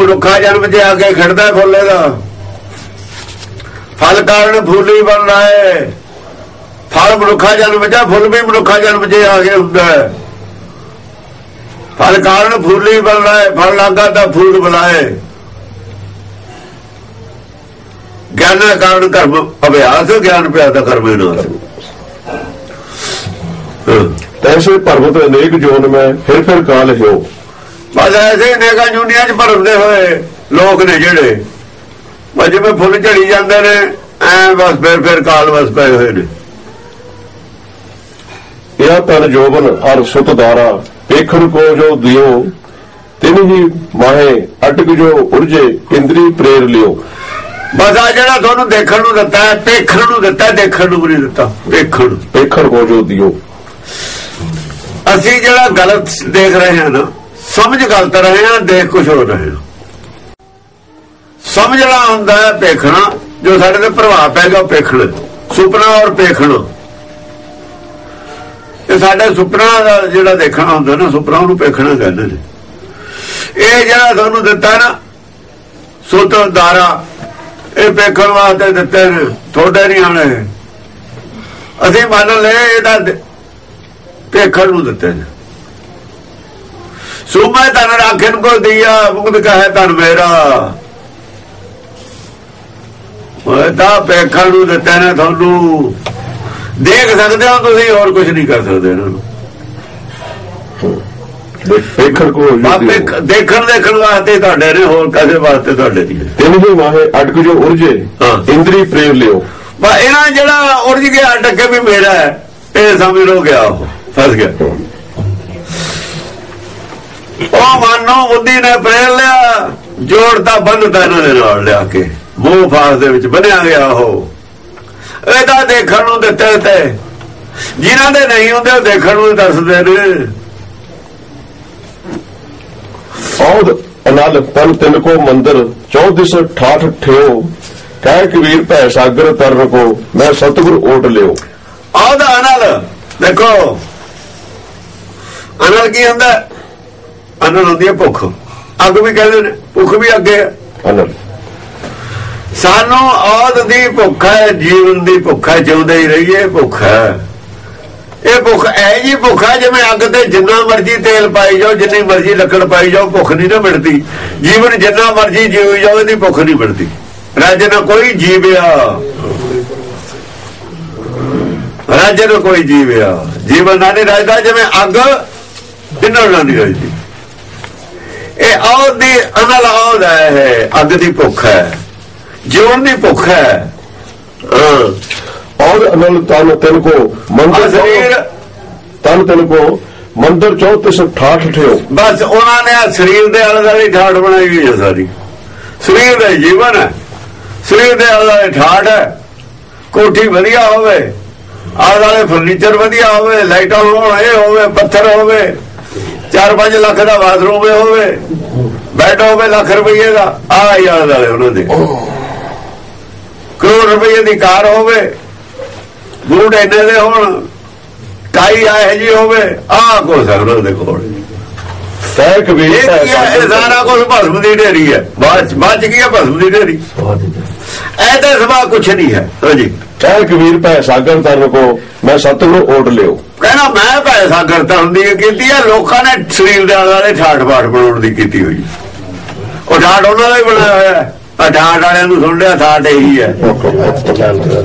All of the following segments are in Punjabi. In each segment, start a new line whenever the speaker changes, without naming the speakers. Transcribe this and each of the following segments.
ਮਨੁੱਖਾ ਜਨਮ 'ਚ ਆ ਕੇ ਖੜਦਾ ਫੁੱਲੇ ਦਾ। ਫਲ ਕਾਰਨ ਫੁੱਲੀ ਬਣਦਾ ਹੈ ਫਲ ਮਨੁੱਖਾ ਜਨਮ 'ਚ ਫੁੱਲ ਵੀ ਮਨੁੱਖਾ ਜਨਮ 'ਚ ਆ ਕੇ ਹੁੰਦਾ ਹੈ ਫਲ ਕਾਰਨ ਫੁੱਲੀ ਬਣਦਾ ਹੈ ਫਲ ਲੱਗਾ ਤਾਂ ਫੂਲ ਬੁਲਾਏ ਗਿਆਨ ਕਾਰਨ ਕਰਮ, ਅਭਿਆਸ, ਗਿਆਨ ਪਿਆ ਤਾਂ ਕਰਮੇ ਨਾਲ ਹਾਂ
ਤੈਸੇ ਪਰਬਤ ਅਨੇਕ ਜੋਨ ਮੈਂ ਫਿਰ ਫਿਰ ਕਾਲ ਲਿਓ
ਬਸ ਐਸੇ ਨੇਗਾ ਜੁਨੀਆਂ 'ਚ ਭਰਦੇ ਹੋਏ ਲੋਕ ਨੇ ਜਿਹੜੇ। ਜਿਵੇਂ ਫੁੱਲ ਝੜੀ ਜਾਂਦੇ ਨੇ ਐ ਬਸ ਫਿਰ ਫਿਰ ਕਾਲ ਵਸ ਪਏ ਹੋਏ ਨੇ।
ਇਹ ਤਨ ਜੋਬਨ ਹਰ ਸੁਤ ਦਾਰਾ ਵੇਖਣ ਕੋ ਜੋ ਦਿਓ ਤਿਨ ਹੀ ਮਾਹੇ ਅਟਕ ਜੋ ਉਰਜੇ ਇੰਦਰੀ ਪ੍ਰੇਰ ਲਿਓ।
ਬਸ ਆ ਜਿਹੜਾ ਤੁਹਾਨੂੰ ਦੇਖਣ ਨੂੰ ਦਿੱਤਾ ਹੈ ਦੇਖਣ ਨੂੰ ਦਿੱਤਾ ਦੇਖਣ ਨੂੰ ਨਹੀਂ ਦਿੱਤਾ। ਦੇਖਣ ਨੂੰ।
ਵੇਖਣ ਕੋ ਜੋ ਦਿਓ।
ਅਸੀਂ ਜਿਹੜਾ ਗਲਤ ਦੇਖ ਰਹੇ ਹਾਂ ਨਾ ਸਮਝ ਗਲਤ ਰਹੇ ਹਾਂ ਦੇਖ ਕੁਝ ਹੋ ਰਹੇ ਹਾਂ ਸਮਝਣਾ ਹੁੰਦਾ ਹੈ ਦੇਖਣਾ ਜੋ ਸਾਡੇ ਤੇ ਪ੍ਰਭਾਵ ਪੈਗਾ ਉਹ ਦੇਖਣਾ ਸੁਪਨਾ ਔਰ ਦੇਖਣਾ ਇਹ ਸਾਡੇ ਸੁਪਨਾ ਦਾ ਜਿਹੜਾ ਦੇਖਣਾ ਹੁੰਦਾ ਨਾ, ਸੁਪਨਾ ਉਹਨੂੰ ਦੇਖਣਾ ਕਹਿੰਦੇ ਨੇ। ਇਹ ਜਿਹੜਾ ਤੁਹਾਨੂੰ ਦਿੱਤਾ ਨਾ ਸੁਤ ਦਾਰਾ ਇਹ ਵੇਖਣ ਵਾਸਤੇ ਦਿੱਤੇ ਨੇ, ਤੁਹਾਡੇ ਨਹੀਂ ਆਣੇ ਅਸੀਂ ਮੰਨ ਲਏ ਇਹਦਾ ਦੇਖਣ ਨੂੰ ਦਿੱਤੇ ਨੇ। ਸੁਮੈ ਤਨ ਰਾਖਣ ਕੋ ਦਿਆ ਮੁਕਤ ਕਹੇ ਤਨ ਮੇਰਾ। ਉਹ ਤਾਂ ਵੇਖਣ ਨੂੰ ਦਿੱਤੇ ਨੇ ਤੁਹਾਨੂੰ। ਦੇਖ ਸਕਦੇ ਹੋ ਤੁਸੀਂ ਹੋਰ ਕੁਝ ਨਹੀਂ ਕਰ ਸਕਦੇ ਇਹਨਾਂ ਨੂੰ।
ਵੇਖਣ ਕੋ ਜੋ ਦਿਓ
ਦੇਖਣ ਦੇਖਣ ਵਾਸਤੇ ਤੁਹਾਡੇ ਨੇ ਹੋਰ ਕਾਹਦੇ ਵਾਸਤੇ ਤੁਹਾਡੇ ਨਹੀਂ
ਤਿਨ ਹੀ ਮਾਹੇ ਅਟਕ ਜੋ ਉਰਜੇ। ਇੰਦਰੀ ਪ੍ਰੇਰ ਲਿਓ।
ਬਾ ਇਹਨਾਂ ਜਿਹੜਾ ਉਰਜ ਗਿਆ ਟੱਕੇ ਵੀ ਮੇਰਾ ਹੈ ਇਹ ਸਮਝ ਲੋ ਗਿਆ ਉਹ ਫਸ ਗਿਆ। ਉਹ ਮਾਨੋ ਬੁੱਧੀ ਨੇ ਪ੍ਰੇਰ ਲਿਆ ਜੋੜਤਾ ਬੰਨਤਾ ਇਹਨਾਂ ਦੇ ਨਾਲ ਲਿਆ ਕੇ। ਮੂੰਹ ਫਾਸ ਦੇ ਵਿੱਚ ਬੰਨਿਆ ਗਿਆ ਉਹ। ਇਹਦਾ ਦੇਖਣ ਨੂੰ ਦਿੱਤੇ ਤੇ। ਜਿਨ੍ਹਾਂ ਦੇ ਨਹੀਂ ਹੁੰਦੇ ਉਹ ਦੇਖਣ ਨੂੰ ਦੱਸਦੇ ਨੇ।
ਔਦ ਅਨਲ ਤਨ ਤਿਨ ਕੋ ਮੰਦਰ ਚੌਦਿਸ ਠਾਠ ਠਿਓ। ਕਹਿ ਕਬੀਰ ਭੈ ਸਾਗਰ ਤਰਨ ਕੋ ਮੈਂ ਸਤਿਗੁਰ ਓਟ ਲਿਓ।
ਉਹਦਾ ਅਨਲ ਦੇਖੋ। ਅਨਲ ਕੀ ਹੁੰਦਾ? ਅਨਲ ਹੁੰਦੀ ਹੈ ਭੁੱਖ। ਅੱਗ ਵੀ ਕਹਿੰਦੇ ਨੇ ਭੁੱਖ ਵੀ ਅੱਗੇ ਹੈ।
ਅਨਲ
ਸਾਨੂੰ ਔਦ ਦੀ ਭੁੱਖ ਹੈ ਜੀਵਨ ਦੀ ਭੁੱਖ ਹੈ ਜਿਉਂਦੇ ਹੀ ਰਹੀਏ ਭੁੱਖ ਹੈ। ਇਹ ਭੁੱਖ ਐ ਜੀ ਭੁੱਖ ਹੈ ਜਿਵੇਂ ਅੱਗ ਤੇ ਜਿੰਨਾ ਮਰਜ਼ੀ ਤੇਲ ਪਾਈ ਜਾਓ ਜਿੰਨੀ ਮਰਜ਼ੀ ਲੱਕੜ ਪਾਈ ਜਾਓ ਭੁੱਖ ਨਹੀਂ ਨਾ ਮਿਟਦੀ ਜੀਵਨ ਜਿੰਨਾ ਮਰਜ਼ੀ ਜੀਵ ਜਾਓ ਇਹਦੀ ਭੁੱਖ ਨਹੀਂ ਮਿਟਦੀ ਰਾਜ ਨਾ ਕੋਈ ਜੀਵਿਆ। ਰਾਜ ਨਾ ਕੋਈ ਜੀਵਿਆ। ਜੀਵਨ ਨਾਲ ਨਹੀਂ ਰਾਜਦਾ ਜਿਵੇਂ ਅੱਗ ਜਿੰਨਾਂ ਨਾਲ ਨਹੀਂ ਰਾਜਦੀ। ਇਹ ਔਦ ਦੀ ਅਨਲ ਔਦ ਹੈ ਅੱਗ ਦੀ ਭੁੱਖ ਹੈ ਜੀਵਨ ਦੀ ਭੁੱਖ ਹੈ।
ਔਰ ਅਨਲ ਤਨ ਤਿਨ ਕੋ ਮੰਦਰ
ਸਰੀਰ
ਤਨ ਤਿਨ ਕੋ ਮੰਦਰ ਚੌਦਿਸ ਠਾਠ ਠਿਓ
ਬਸ ਉਹਨਾਂ ਨੇ ਸਰੀਰ ਦੇ ਆਲੇ ਦੁਆਲੇ ਠਾੜ ਬਣਾਈ ਹੋਈ ਹੈ ਸਾਰੀ। ਸਰੀਰ ਦਾ ਜੀਵਨ ਹੈ। ਸਰੀਰ ਦੇ ਆਲੇ ਦੁਆਲੇ ਠਾੜ ਹੈ। ਕੋਠੀ ਵਧੀਆ ਹੋਵੇ ਆਲੇ ਦੁਆਲੇ ਫਰਨੀਚਰ ਵਧੀਆ ਹੋਵੇ ਲਾਈਟਾਂ ਹੋਣ ਇਹ ਹੋਵੇ ਪੱਥਰ ਹੋਵੇ। 4-5 ਲੱਖ ਦਾ ਬਾਥਰੂਮ ਹੋਵੇ ਬੈੱਡ ਹੋਵੇ ਲੱਖ ਰੁਪਏ ਦਾ ਆਹ ਹੀ ਆਲੇ ਉਹਨਾਂ ਦੇ। ਕਰੋੜ ਰੁਪਏ ਦੀ ਕਾਰ ਹੋਵੇ ਬੂਟ ਇੰਨੇ ਦੇ ਹੋਣ ਕਾਈ ਆਏ ਜੀ ਹੋਵੇ ਆਹ ਕੋ ਸਕਦਾ ਉਹਦੇ ਕੋਲ।
ਕਹਿ ਕਬੀਰ
ਇਹ ਸਾਰਾ ਕੁਝ ਭਸਮ ਦੀ ਢੇਰੀ ਹੈ। ਬਾਅਦ ਚ- ਬਾਅਦ ਚ ਕੀ ਹੈ? ਭਸਮ ਦੀ ਢੇਰੀ। ਇਹ ਤਾਂ ਸਵਾ ਕੁਛ ਨਹੀਂ ਹੈ। ਹਾਂਜੀ।
ਕਹਿ ਕਬੀਰ ਭੈ ਸਾਗਰ ਤਰਨ ਕੋ ਮੈਂ ਸਤਿਗੁਰ ਓਟ ਲਿਓ।
ਕਹਿੰਦਾ ਮੈਂ ਪੈਸਾ ਕਰਤਾ ਹੁੰਦੀ ਹੈ ਕੀਤੀ ਹੈ ਲੋਕਾਂ ਨੇ ਸਰੀਰ ਦੇ ਵਾਲੇ ਠਾਠ ਬਾਠ ਬਣਾਉਣ ਦੀ ਕੀਤੀ ਹੋਈ। ਉਹ ਠਾਠ ਉਹਨਾਂ ਦਾ ਹੀ ਬਣਾਇਆ ਹੋਇਆ ਹੈ। ਵਾਲਿਆਂ ਨੂੰ ਸੁਣ ਲਿਆ, ਠਾਠ ਇਹੀ ਹੈ।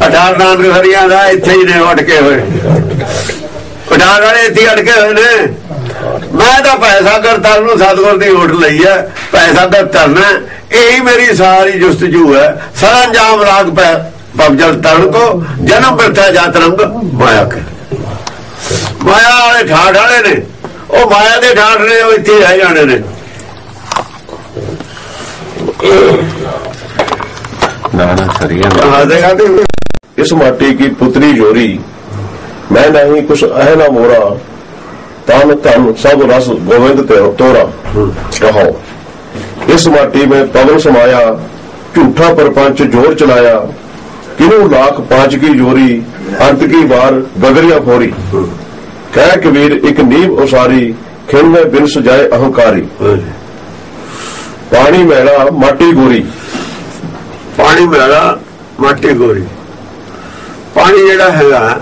ਅਠਾਰ ਨਾਨਕ ਹਰੀਆਂ ਦਾ ਇੱਥੇ ਹੀ ਨੇ, ਅਟਕੇ ਹੋਏ। ਅਠਾਰ ਵਾਲੇ ਇੱਥੇ ਅਟਕੇ ਹੋਏ ਨੇ। ਮੈਂ ਤਾਂ ਪੈਸਾ ਕਰਤਾ ਨੂੰ ਸਤਗੁਰ ਦੀ ਓਟ ਲਈ ਹੈ, ਪੈਸਾ ਤਾਂ ਤਰਨਾ ਹੈ। ਇਹੀ ਮੇਰੀ ਸਾਰੀ ਜੁਸਤਜੂ ਹੈ। ਸਰੰਜਾਮ ਰਾਗ ਪੈ ਪਵਜਲ ਤਰਨ ਕੋ ਜਨਮ ਬਿਰਥਾ ਜਾਤ ਰੰਗ ਮਾਇਆ ਕੇ ਮਾਇਆ ਵਾਲੇ ਠਾਠ ਵਾਲੇ ਨੇ। ਉਹ ਮਾਇਆ ਦੇ ਠਾਠ ਨੇ ਉਹ ਇੱਥੇ ਰਹਿ ਜਾਣੇ ਨੇ।
ਨਾ ਨਾ ਸਰੀਆ
ਆਦੇ ਆਦੇ
ਇਸ ਮਾਟੀ ਕੀ ਪੁਤਰੀ ਜੋਰੀ? ਮੈਂ ਨਹੀਂ ਕੁਛ ਅਹ ਨਾ ਮੋਰਾ। ਤਨ ਤਨ ਸਭ ਰਸ ਗੋਵਿੰਦ ਤੇ ਤੋਰਾ। ਕਹੋ ਇਸ ਮਾਟੀ में ਪਵਨ ਸਮਾਇਆ ਝੂਠਾ ਪਰਪੰਚ ਜੋਰ ਚਲਾਇਆ। ਕਿਨੂੰ ਲਾਖ ਪਾਂਚ ਕੀ ਜੋਰੀ, ਅੰਤ ਕੀ ਵਾਰ, ਗਗਰੀਆ ਫੋਰੀ। ਕਹਿ ਕਬੀਰ ਇੱਕ ਨੀਵ ਉਸਾਰੀ ਖਿੰਮੇ ਬਿਨ ਸਜਾਏ ਅਹੰਕਾਰੀ। ਪਾਣੀ ਮੈਲਾ, ਮਾਟੀ ਗੋਰੀ।
ਪਾਣੀ ਮੈਲਾ, ਮਾਟੀ ਗੋਰੀ। ਪਾਣੀ ਜਿਹੜਾ ਹੈਗਾ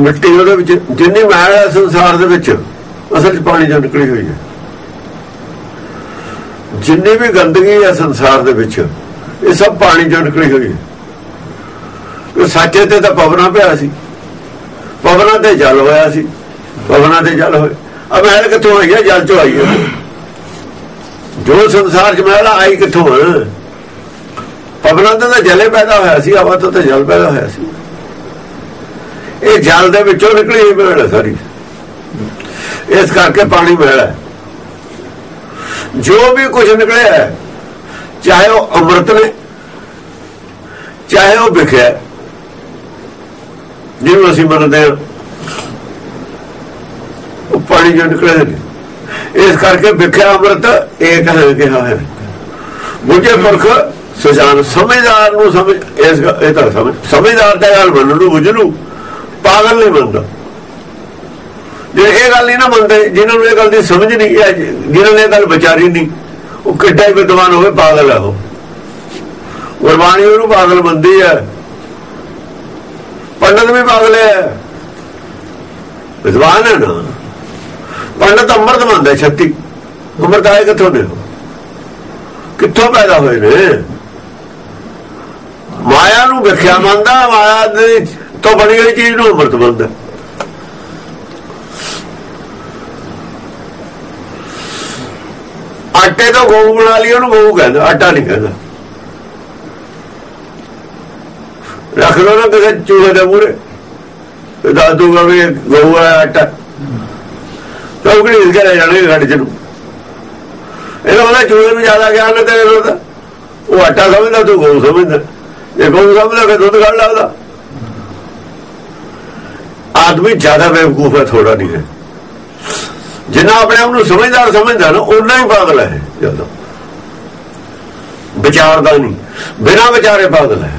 ਮਿੱਟੀ ਉਹਦੇ ਵਿੱਚ, ਜਿੰਨੀ ਮੈਲ ਹੈ ਸੰਸਾਰ ਦੇ ਵਿੱਚ, ਅਸਲ 'ਚ ਪਾਣੀ ਚੋਂ ਨਿਕਲੀ ਹੋਈ ਹੈ। ਜਿੰਨੀ ਵੀ ਗੰਦਗੀ ਹੈ ਸੰਸਾਰ ਦੇ ਵਿੱਚ, ਇਹ ਸਭ ਪਾਣੀ ਚੋਂ ਨਿਕਲੀ ਹੋਈ ਹੈ। ਸੱਚੇ ਤੇ ਤਾਂ ਪਵਨਾ ਪਿਆ ਸੀ। ਪਵਨਾ ਤੇ ਜਲ ਹੋਇਆ ਸੀ। ਪਵਨਾ ਤੇ ਜਲ ਹੋਏ ਆ ਮੈਲ ਕਿੱਥੋਂ ਆਈ ਹੈ? ਜਲ ਚੋਂ ਆਈ ਹੈ। ਜੋ ਸੰਸਾਰ ਚ ਮਹਿਲ ਆਈ ਕਿੱਥੋਂ ਹੈ ਪਵਨਾਂ ਤੋਂ ਤਾਂ ਜਲੇ ਪੈਦਾ ਹੋਇਆ ਸੀ, ਹਵਾ ਤੋਂ ਤਾਂ ਜਲ ਪੈਦਾ ਹੋਇਆ ਸੀ। ਇਹ ਜਲ ਦੇ ਵਿੱਚੋਂ ਨਿਕਲੀ ਹੋਈ ਮਹਿਲ ਸਾਰੀ। ਇਸ ਕਰਕੇ ਪਾਣੀ ਮਹਿਲ ਹੈ। ਜੋ ਵੀ ਕੁਝ ਨਿਕਲਿਆ ਚਾਹੇ ਉਹ ਅੰਮ੍ਰਿਤ ਨੇ, ਚਾਹੇ ਉਹ ਵਿਖਿਆ ਜਿਹਨੂੰ ਅਸੀਂ ਮੰਨਦੇ ਹਾਂ, ਉਹ ਪਾਣੀ ਜੋ ਨਿਕਲਿਆ ਨੇ। ਇਸ ਕਰਕੇ ਵਿਖਿਆ ਅੰਮ੍ਰਿਤ, ਇਹ ਹੈ ਕਿਹਾ ਹੈ ਬੁਝੇ ਪੁਰਖ ਸੁਜਾਨ ਸਮਝਦਾਰ ਨੂੰ ਸਮਝ, ਇਸ ਇਹ ਤਾਂ ਸਮਝ, ਸਮਝਦਾਰ ਤਾਂ ਗੱਲ ਮੰਨ ਲੂ ਬੁਝ ਲੂ ਪਾਗਲ ਨਹੀਂ ਮੰਨਦਾ। ਜੇ ਇਹ ਗੱਲ ਨਹੀਂ ਨਾ ਮੰਨਦੇ, ਜਿਨ੍ਹਾਂ ਨੂੰ ਇਹ ਗੱਲ ਦੀ ਸਮਝ ਨਹੀਂ ਹੈ, ਜਿਨ੍ਹਾਂ ਨੇ ਇਹ ਗੱਲ ਵਿਚਾਰੀ ਨਹੀਂ, ਉਹ ਕਿੱਡਾ ਹੀ ਵਿਦਵਾਨ ਹੋਵੇ, ਪਾਗਲ ਹੈ ਉਹ। ਗੁਰਬਾਣੀ ਉਹਨੂੰ ਪਾਗਲ ਮੰਨਦੀ ਹੈ। ਪੰਡਤ ਵੀ ਪਾਗਲ ਹੈ। ਵਿਦਵਾਨ ਹੈ ਨਾ। ਪੰਡਤ ਅੰਮ੍ਰਿਤ ਮੰਨਦਾ ਛੱਤੀ। ਅੰਮ੍ਰਿਤ ਆਏ ਕਿੱਥੋਂ ਨੇ ਕਿੱਥੋਂ ਪੈਦਾ ਹੋਏ ਨੇ? ਮਾਇਆ ਨੂੰ ਵਿਖਿਆ ਮੰਨਦਾ, ਮਾਇਆ ਦੇ ਤੋਂ ਬਣੀ ਹੋਈ ਚੀਜ਼ ਨੂੰ ਅੰਮ੍ਰਿਤ ਮੰਨਦਾ। ਆਟੇ ਤੋਂ ਗਊ ਬਣਾ ਲਈ, ਉਹਨੂੰ ਗਊ ਕਹਿੰਦਾ, ਆਟਾ ਨਹੀਂ ਕਹਿੰਦਾ। ਰੱਖ ਲੋ ਨਾ ਕਿਸੇ ਚੂਹੇ ਦੇ ਮੂਰੇ ਤੇ ਦੱਸ ਦੂਗਾ ਵੀ ਗਊ ਹੈ ਆਟਾ। ਚੌਕੜੀ ਇਸ ਕਰੇ ਜਾਣੇ ਘੜ ਚ ਨੂੰ। ਇਹਦਾ ਉਹਦਾ ਚੂਹੇ ਨੂੰ ਜ਼ਿਆਦਾ ਗਿਆਨ ਹੈ ਤੇ। ਉਹਦਾ ਉਹ ਆਟਾ ਸਮਝਦਾ, ਤੂੰ ਗਊ ਸਮਝਦਾ। ਜੇ ਗਊ ਸਮਝਦਾ ਕਿ ਦੁੱਧ ਕੱਢ ਲਾਦਾ ਆਦਮੀ ਜ਼ਿਆਦਾ ਬੇਵਕੂਫ ਹੈ ਥੋੜਾ ਨਹੀਂ ਹੈ। ਜਿੰਨਾ ਆਪਣੇ ਆਪ ਨੂੰ ਸਮਝਦਾਰ ਸਮਝਦਾ ਨਾ ਉਨਾ ਹੀ ਪਾਗਲ ਹੈ ਜਦੋਂ। ਵਿਚਾਰਦਾ ਨਹੀਂ। ਬਿਨਾਂ ਵਿਚਾਰੇ ਪਾਗਲ ਹੈ।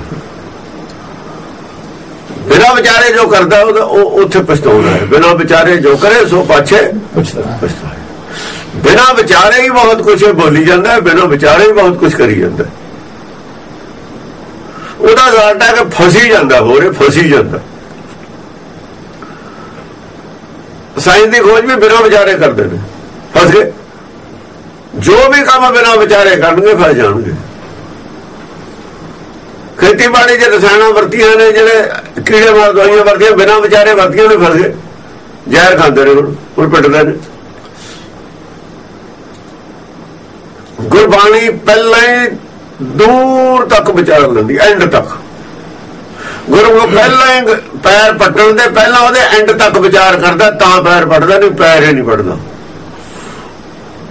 ਬਿਨਾਂ ਵਿਚਾਰੇ ਜੋ ਕਰਦਾ, ਉਹਦਾ ਉਹ ਉੱਥੇ ਪਛਤਾਉਂਦਾ ਹੈ। ਬਿਨਾਂ ਵਿਚਾਰੇ ਜੋ ਕਰੇ, ਸੋ ਪਾਛੇ ਪਛਤਾਏ ਬਿਨਾਂ ਵਿਚਾਰੇ ਹੀ ਬਹੁਤ ਕੁਝ ਬੋਲੀ ਜਾਂਦਾ ਹੈ, ਬਿਨਾਂ ਵਿਚਾਰੇ ਹੀ ਬਹੁਤ ਕੁਝ ਕਰੀ ਜਾਂਦਾ ਹੈ। ਉਹਦਾ ਜ਼ਾਲਟਾ ਕਿ ਫਸੀ ਜਾਂਦਾ, ਹੋਰੇ ਫਸੀ ਜਾਂਦਾ। ਸਾਇੰਸ ਦੀ ਖੋਜ ਵੀ ਬਿਨਾਂ ਵਿਚਾਰੇ ਕਰਦੇ ਨੇ। ਫਸ ਗਏ। ਜੋ ਵੀ ਕੰਮ ਬਿਨਾਂ ਵਿਚਾਰੇ ਕਰਨਗੇ, ਫਸ ਜਾਣਗੇ। ਖੇਤੀਬਾੜੀ ਦੇ ਰਸਾਇਣਾਂ ਵਰਤੀਆਂ ਨੇ, ਜਿਹੜੇ ਕੀੜੇ ਮਾਰ ਦਵਾਈਆਂ ਵਰਤੀਆਂ, ਬਿਨਾਂ ਵਿਚਾਰੇ ਵਰਤੀਆਂ ਨੇ, ਫਸ ਗਏ। ਜ਼ਹਿਰ ਖਾਂਦੇ ਨੇ ਹੁਣ ਹੁਣ ਪਿੱਟਦੇ ਨੇ। ਗੁਰਬਾਣੀ ਪਹਿਲਾਂ ਹੀ ਦੂਰ ਤੱਕ ਵਿਚਾਰ ਲੈਂਦੀ ਐਂਡ ਤੱਕ। ਗੁਰੂ ਪਹਿਲਾਂ ਹੀ ਪੈਰ ਪੱਟਣ ਦੇ ਪਹਿਲਾਂ ਉਹਦੇ ਐਂਡ ਤੱਕ ਵਿਚਾਰ ਕਰਦਾ ਤਾਂ ਪੈਰ ਪੱਟਦਾ ਨਹੀਂ ਪੈਰ ਹੀ ਨਹੀਂ ਪੱਟਦਾ।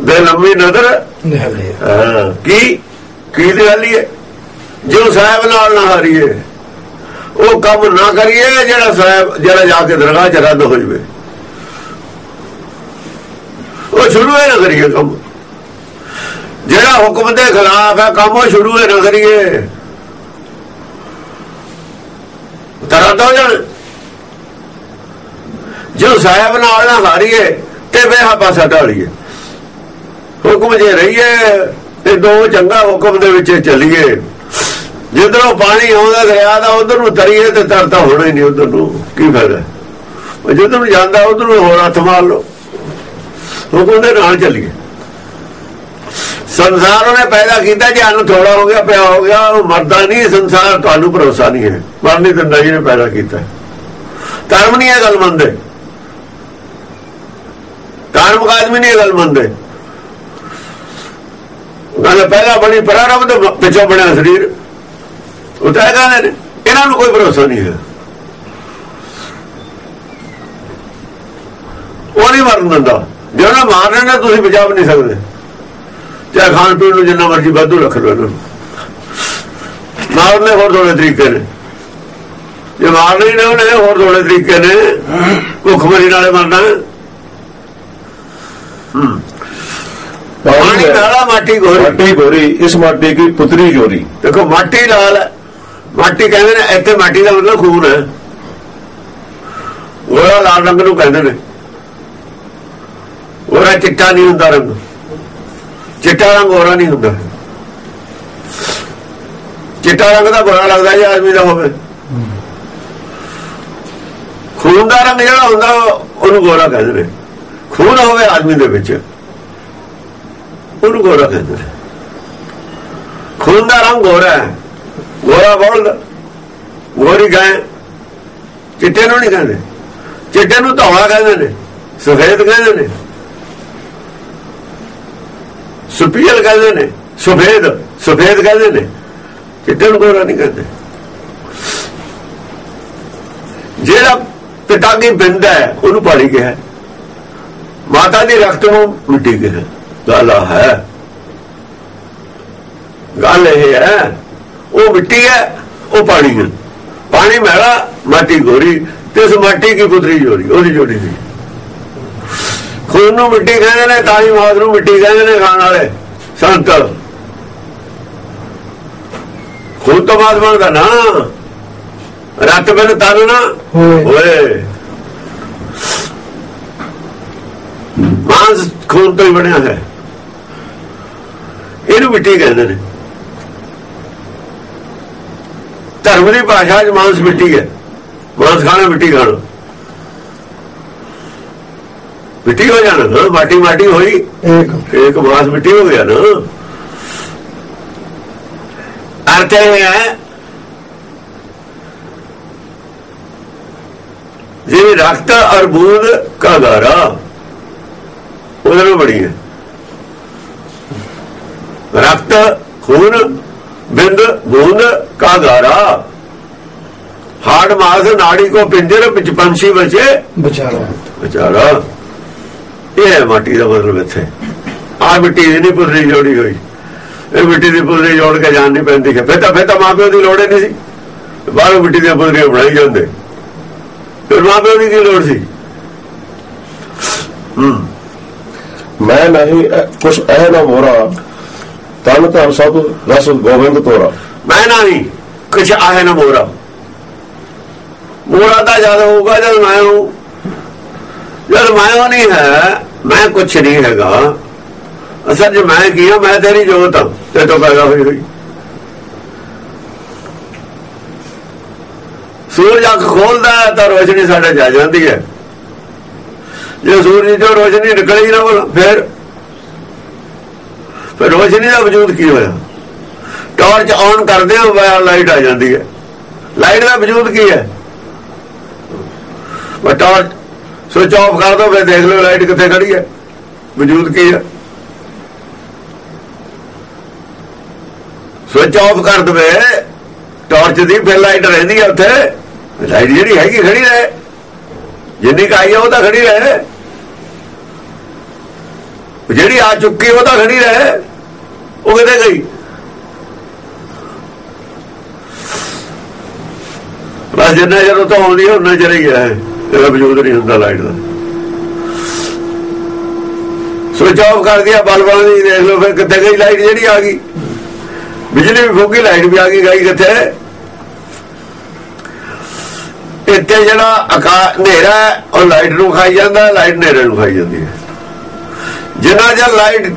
ਦੇ ਲੰਮੀ ਨਜ਼ਰ। ਕੀ? ਕੀ ਦੀ ਗੱਲ ਹੈ? ਜੋ ਸਾਹਿਬ ਨਾਲ ਨਾ ਹਾਰੀਏ। ਉਹ ਕੰਮ ਨਾ ਕਰੀਏ ਜਿਹੜਾ ਸਾਹਿਬ ਜਿਹੜਾ ਜਾ ਕੇ ਦਰਗਾਹ ਚ ਰੱਦ ਹੋ ਜਵੇ। ਉਹ ਸ਼ੁਰੂ ਹੀ ਨਾ ਕਰੀਏ ਕੰਮ। ਜਿਹੜਾ ਹੁਕਮ ਦੇ ਖਿਲਾਫ ਹੈ ਕੰਮ ਉਹ ਸ਼ੁਰੂ ਹੀ ਨਾ ਕਰੀਏ। ਤਰਾ ਦੋ ਜਣ। ਜੋ ਸਾਹਿਬ ਨਾਲ ਨਾ ਹਾਰੀਏ, ਤੇ ਵੇਹਾ ਪਾਸਾ ਢਾਲੀਏ ਹੁਕਮ ਜੇ ਰਹੀਏ, ਤੇ ਦੋ ਚੰਗਾ ਹੁਕਮ ਦੇ ਵਿੱਚ ਚੱਲੀਏ। ਜਿੱਧਰੋਂ ਪਾਣੀ ਆਉਂਦਾ ਦਰਿਆ ਦਾ, ਉਧਰ ਨੂੰ ਤਰੀਏ ਤੇ ਤਰਤਾ ਹੋਣਾ ਹੀ ਨਹੀਂ ਉਧਰ। ਨੂੰ ਕੀ ਫਾਇਦਾ? ਉਹ ਜਿੱਧਰ ਨੂੰ ਜਾਂਦਾ, ਉਧਰ ਨੂੰ ਹੋਰ ਹੱਥ ਮਾਰ ਲਓ। ਹੁਕਮ ਦੇ ਨਾਲ ਚੱਲੀਏ। ਸੰਸਾਰ ਉਹਨੇ ਪੈਦਾ ਕੀਤਾ, ਜੇ ਅਨ ਥੋੜਾ ਹੋ ਗਿਆ, ਪਿਆ ਹੋ ਗਿਆ, ਉਹ ਮਰਦਾ ਨਹੀਂ, ਸੰਸਾਰ ਤੁਹਾਨੂੰ ਭਰੋਸਾ ਨਹੀਂ ਹੈ। ਮਰਨੀ ਤਾਂ ਨਹੀਂ ਨੇ ਪੈਦਾ ਕੀਤਾ। ਧਰਮ ਨਹੀਂ ਇਹ ਗੱਲ ਮੰਨਦੇ। ਧਰਮ ਆਦਮੀ ਨਹੀਂ ਇਹ ਗੱਲ ਮੰਨਦੇ। ਗੱਲ ਪਹਿਲਾਂ ਬਣੀ, ਪ੍ਰਾਰੰਭ ਦੇ ਪਿੱਛੋਂ ਬਣਿਆ ਸਰੀਰ। ਉਹ ਤਾਂ ਇਹ ਕਹਿੰਦੇ ਨੇ ਇਹਨਾਂ ਨੂੰ ਕੋਈ ਭਰੋਸਾ ਨਹੀਂ ਹੈ। ਉਹ ਨਹੀਂ ਮਰਨ ਦਿੰਦਾ। ਜੇ ਉਹਨਾਂ ਮਾਰਨੇ ਨੇ ਤੁਸੀਂ ਬਚਾ ਵੀ ਨਹੀਂ ਸਕਦੇ। ਜਾਂ ਖਾਣ ਪੀਣ ਨੂੰ ਜਿੰਨਾ ਮਰਜ਼ੀ ਵਾਧੂ ਰੱਖ ਲਓ ਇਹਨਾਂ। ਨੂੰ ਮਾਰਨੇ ਹੋਰ ਥੋੜੇ ਤਰੀਕੇ ਨੇ। ਜੇ ਮਾਰਨੇ ਨੇ ਉਹਨੇ ਹੋਰ ਥੋੜੇ ਤਰੀਕੇ ਨੇ। ਭੁੱਖ ਮਰੀ ਨਾਲੇ ਮਰਨਾ। ਹੂੰ। ਪਾਣੀ ਨਾਲਾ ਮਾਟੀ ਗੋਰੀ।
ਮਾਟੀ ਗੋਰੀ ਇਸ ਮਾਟੀ ਦੀ ਪੁਤਰੀ ਜੋਰੀ।
ਦੇਖੋ ਮਾਟੀ ਲਾਲ ਮਾਟੀ ਕਹਿੰਦੇ ਨੇ ਇੱਥੇ ਮਾਟੀ ਦਾ ਮਤਲਬ ਖੂਨ ਹੈ। ਉਹ ਲਾਲ ਰੰਗ ਨੂੰ ਕਹਿੰਦੇ ਨੇ। ਉਹ ਚਿੱਟਾ ਨਹੀਂ ਹੁੰਦਾ ਰੰਗ। ਚਿੱਟਾ ਰੰਗ ਗੋਰਾ ਨਹੀਂ ਹੁੰਦਾ। ਚਿੱਟਾ ਰੰਗ ਦਾ ਗੋਰਾ ਲੱਗਦਾ ਜੇ ਆਦਮੀ ਦਾ ਹੋਵੇ। ਖੂਨ ਦਾ ਰੰਗ ਜਿਹੜਾ ਹੁੰਦਾ, ਉਹਨੂੰ ਗੋਰਾ ਕਹਿੰਦੇ ਨੇ। ਖੂਨ ਹੋਵੇ ਆਦਮੀ ਦੇ ਵਿੱਚ, ਉਹਨੂੰ ਗੋਰਾ ਕਹਿੰਦੇ ਨੇ। ਖੂਨ ਦਾ ਰੰਗ ਗੋਰਾ ਹੈ। ਗੋਰਾ ਬੋਲਦਾ। ਗੋਰੀ ਗਾਂ। ਚਿੱਟੇ ਨੂੰ ਨਹੀਂ ਕਹਿੰਦੇ। ਚਿੱਟੇ ਨੂੰ ਧੌਲਾ ਕਹਿੰਦੇ ਨੇ। ਸਫੇਦ ਕਹਿੰਦੇ ਨੇ। ਸੁਪੀਲ ਕਹਿੰਦੇ ਨੇ, ਸਫੇਦ ਸਫੇਦ ਕਹਿੰਦੇ ਨੇ। ਚਿੱਟੇ ਨੂੰ ਗੋਰਾ ਨਹੀਂ ਕਹਿੰਦੇ ਜਿਹੜਾ ਪਿਤਾ ਦੀ ਬਿੰਦ ਹੈ, ਉਹਨੂੰ ਪਾਣੀ ਕਿਹਾ ਮਾਤਾ ਦੀ ਰਕਤ ਨੂੰ ਮਿੱਟੀ ਕਿਹਾ ਗੱਲ ਆ ਹੈ। ਗੱਲ ਇਹ ਹੈ, ਉਹ ਮਿੱਟੀ ਹੈ, ਉਹ ਪਾਣੀ ਹੈ। ਪਾਣੀ ਮੈਲਾ ਮਾਟੀ ਗੋਰੀ, ਤੇ ਉਸ ਮਾਟੀ ਕੀ ਪੁੱਤਰੀ ਜੋੜੀ, ਉਹਦੀ ਜੋੜੀ ਸੀ। ਖੂਨ ਨੂੰ ਮਿੱਟੀ ਕਹਿੰਦੇ ਨੇ ਤਾਲੀ ਮਾਤ ਨੂੰ ਮਿੱਟੀ ਕਹਿੰਦੇ ਨੇ ਖਾਣ ਵਾਲੇ। ਸੰਤ ਖੂਨ ਤੋਂ ਬਾਅਦ ਬਣਦਾ ਨਾ। ਰੱਤ ਬਿਨ ਤਨ ਨਾ।
ਹੋਏ।
ਹੋਏ। ਮਾਂਸ ਖੂਨ ਤੋਂ ਹੀ ਬਣਿਆ ਹੈ। ਇਹਨੂੰ ਮਿੱਟੀ ਕਹਿੰਦੇ ਨੇ। ਧਰਮ ਦੀ ਭਾਸ਼ਾ 'ਚ ਮਾਂਸ ਮਿੱਟੀ ਹੈ। ਮਾਂਸ ਖਾਣਾ ਮਿੱਟੀ ਖਾਣਾ। ਮਿੱਟੀ ਹੋ ਜਾਣਾ ਨਾ ਮਾਟੀ ਮਾਟੀ ਹੋਈ।
ਇੱਕ
ਇੱਕ ਮਾਸ ਮਿੱਟੀ ਹੋ ਗਿਆ ਨਾ। ਅਰਥ ਇਹ ਹੈ ਜਿਵੇਂ ਰਕਤ ਔਰ ਬੂੰਦ ਕਾ ਗਾਰਾ ਉਹਦੇ ਨਾਲ ਬੜੀ ਹੈ। ਰਕਤ ਖੂਨ ਬਿੰਦ ਬੂੰਦ ਕਾ ਗਾਰਾ ਹਾੜ ਮਾਸ ਨਾੜੀ ਕੋ ਪਿੰਜਰ ਵਿੱਚ ਪੰਛੀ ਬਚੇ।
ਵਿਚਾਰਾ
ਵਿਚਾਰਾ ਇਹ ਹੈ ਮਾਟੀ ਦਾ ਮਤਲਬ ਇੱਥੇ। ਆ ਮਿੱਟੀ ਦੀ ਨਹੀਂ ਪੁੱਤਰੀ ਜੋੜੀ ਹੋਈ। ਇਹ ਮਿੱਟੀ ਦੀ ਪੁੱਤਰੀ ਜੋੜ ਕੇ ਜਾਣ ਨਹੀਂ ਪੈਂਦੀ ਹੈ ਫਿਰ ਤਾਂ ਫਿਰ ਤਾਂ ਮਾਪਿਓ ਦੀ ਲੋੜ ਹੀ ਨਹੀਂ ਸੀ। ਬਾਹਰੋਂ ਮਿੱਟੀ ਦੀਆਂ ਪੁੱਤਰੀਆਂ ਬਣਾਈ ਜਾਂਦੇ। ਫਿਰ ਮਾਪਿਓ ਦੀ ਕੀ ਲੋੜ ਸੀ?
ਮੈਂ ਨਹੀਂ ਕੁਛ ਇਹ ਨਾ ਮੋਰਾ ਤਨ ਧਨ ਸਭ ਰਸ ਗੋਬਿੰਦ ਤੋਰਾ।
ਮੈਂ ਨਹੀਂ ਕੁਛ ਆਏ ਨਾ ਮੋਰਾ ਮੋਰਾ ਤਾਂ ਜਦ ਹੋਊਗਾ ਜਦ ਮੈਂ ਹੂੰ ਜਦ ਮੈਂ ਉਹ ਨਹੀਂ ਹੈ, ਮੈਂ ਕੁਛ ਨਹੀਂ ਹੈਗਾ। ਅਸਲ ਜੇ ਮੈਂ ਕੀ ਹਾਂ ਮੈਂ ਤੇਰੀ ਜੋਤ ਹਾਂ ਤੇ ਤੋਂ ਪੈਦਾ ਹੋਈ ਹੋਈ। ਸੂਰਜ ਅੱਖ ਖੋਲਦਾ ਤਾਂ ਰੋਸ਼ਨੀ ਸਾਡੇ ਜਾ ਜਾਂਦੀ ਹੈ। ਜੇ ਸੂਰਜ ਤੋਂ ਰੋਸ਼ਨੀ ਨਿਕਲੀ ਨਾ ਬੋਲ, ਫਿਰ ਫਿਰ ਰੋਸ਼ਨੀ ਦਾ ਵਜੂਦ ਕੀ ਹੋਇਆ? ਟਾਰਚ ਆਨ ਕਰਦੇ ਹੋ ਲਾਈਟ ਆ ਜਾਂਦੀ ਹੈ। ਲਾਈਟ ਦਾ ਵਜੂਦ ਕੀ ਹੈ? ਬਸ ਟਾਰਚ ਸਵਿਚ ਆਫ ਕਰ ਦੋ, ਫਿਰ ਦੇਖ ਲਓ ਲਾਈਟ ਕਿੱਥੇ ਖੜੀ ਹੈ। ਵਜੂਦ ਕੀ ਹੈ? ਸਵਿਚ ਆਫ ਕਰ ਦਵੇ ਟਾਰਚ ਦੀ ਫਿਰ ਲਾਈਟ ਰਹਿੰਦੀ ਹੈ ਉੱਥੇ। ਲਾਈਟ ਜਿਹੜੀ ਹੈਗੀ ਖੜੀ ਰਹੇ। ਜਿੰਨੀ ਕੁ ਆਈ ਹੈ ਉਹ ਤਾਂ ਖੜੀ ਰਹੇ। ਜਿਹੜੀ ਆ ਚੁੱਕੀ ਉਹ ਤਾਂ ਖੜੀ ਰਹੇ। ਉਹ ਕਿਤੇ ਗਈ? ਬਸ ਜਿੰਨਾ ਚਿਰ ਉਹ ਤੋਂ ਆਉਂਦੀ ਹੈ ਉਹਨਾਂ ਚਿਰ ਹੀ ਹੈ। ਇਹਦਾ ਵਜੂਦ ਨਹੀਂ ਹੁੰਦਾ ਲਾਈਟ ਦਾ। ਸਵਿਚ ਆਫ ਕਰ ਦਿਆ ਬਲਬਾਂ ਦੀ ਦੇਖ ਲਓ ਫਿਰ ਕਿੱਥੇ ਗਈ ਲਾਈਟ ਜਿਹੜੀ ਆ ਗਈ। ਬਿਜਲੀ ਵੀ ਫੁੱਕੀ ਲਾਈਟ ਵੀ ਆ ਗਈ ਗਈ ਕਿੱਥੇ? ਇੱਥੇ ਜਿਹੜਾ ਅਕਾ ਹਨੇਰਾ ਹੈ, ਉਹ ਲਾਈਟ ਨੂੰ ਖਾਈ ਜਾਂਦਾ ਲਾਈਟ ਹਨੇਰੇ ਨੂੰ ਖਾਈ ਜਾਂਦੀ ਹੈ। ਜਿੰਨਾ ਜਰ ਲਾਈਟ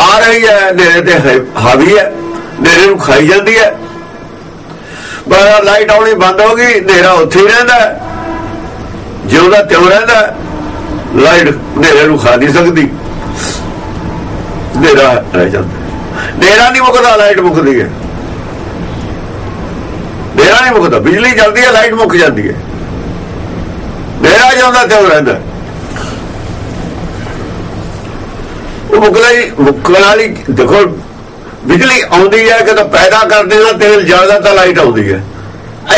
ਆ ਰਹੀ ਹੈ ਹਨੇਰੇ ਤੇ ਹਾਵੀ ਹੈ ਹਨੇਰੇ ਨੂੰ ਖਾਈ ਜਾਂਦੀ ਹੈ। ਪਰ ਲਾਈਟ ਆਉਣੀ ਬੰਦ ਹੋ ਗਈ, ਹਨੇਰਾ ਉੱਥੇ ਹੀ ਰਹਿੰਦਾ ਹੈ। ਜਿਉਂਦਾ ਤਿਉਂ ਰਹਿੰਦਾ ਲਾਈਟ ਹਨੇਰੇ ਨੂੰ ਖਾ ਨਹੀਂ ਸਕਦੀ। ਹਨੇਰਾ ਰਹਿ ਜਾਂਦਾ ਹਨੇਰਾ ਨਹੀਂ ਮੁੱਕਦਾ, ਲਾਈਟ ਮੁੱਕਦੀ ਹੈ। ਹਨੇਰਾ ਨਹੀਂ ਮੁੱਕਦਾ, ਬਿਜਲੀ ਜਲਦੀ ਹੈ, ਲਾਈਟ ਮੁੱਕ ਜਾਂਦੀ ਹੈ। ਹਨੇਰਾ ਜਿਉਂਦਾ ਤਿਉਂ ਰਹਿੰਦਾ ਉਹ ਮੁੱਕਦਾ ਹੀ, ਮੁੱਕਣ ਵਾਲੀ, ਦੇਖੋ ਬਿਜਲੀ ਆਉਂਦੀ ਹੈ ਕਿ ਤਾਂ ਪੈਦਾ ਕਰਦੇ ਨਾ, ਤੇਲ ਜ਼ਿਆਦਾ ਤਾਂ ਲਾਈਟ ਆਉਂਦੀ ਹੈ।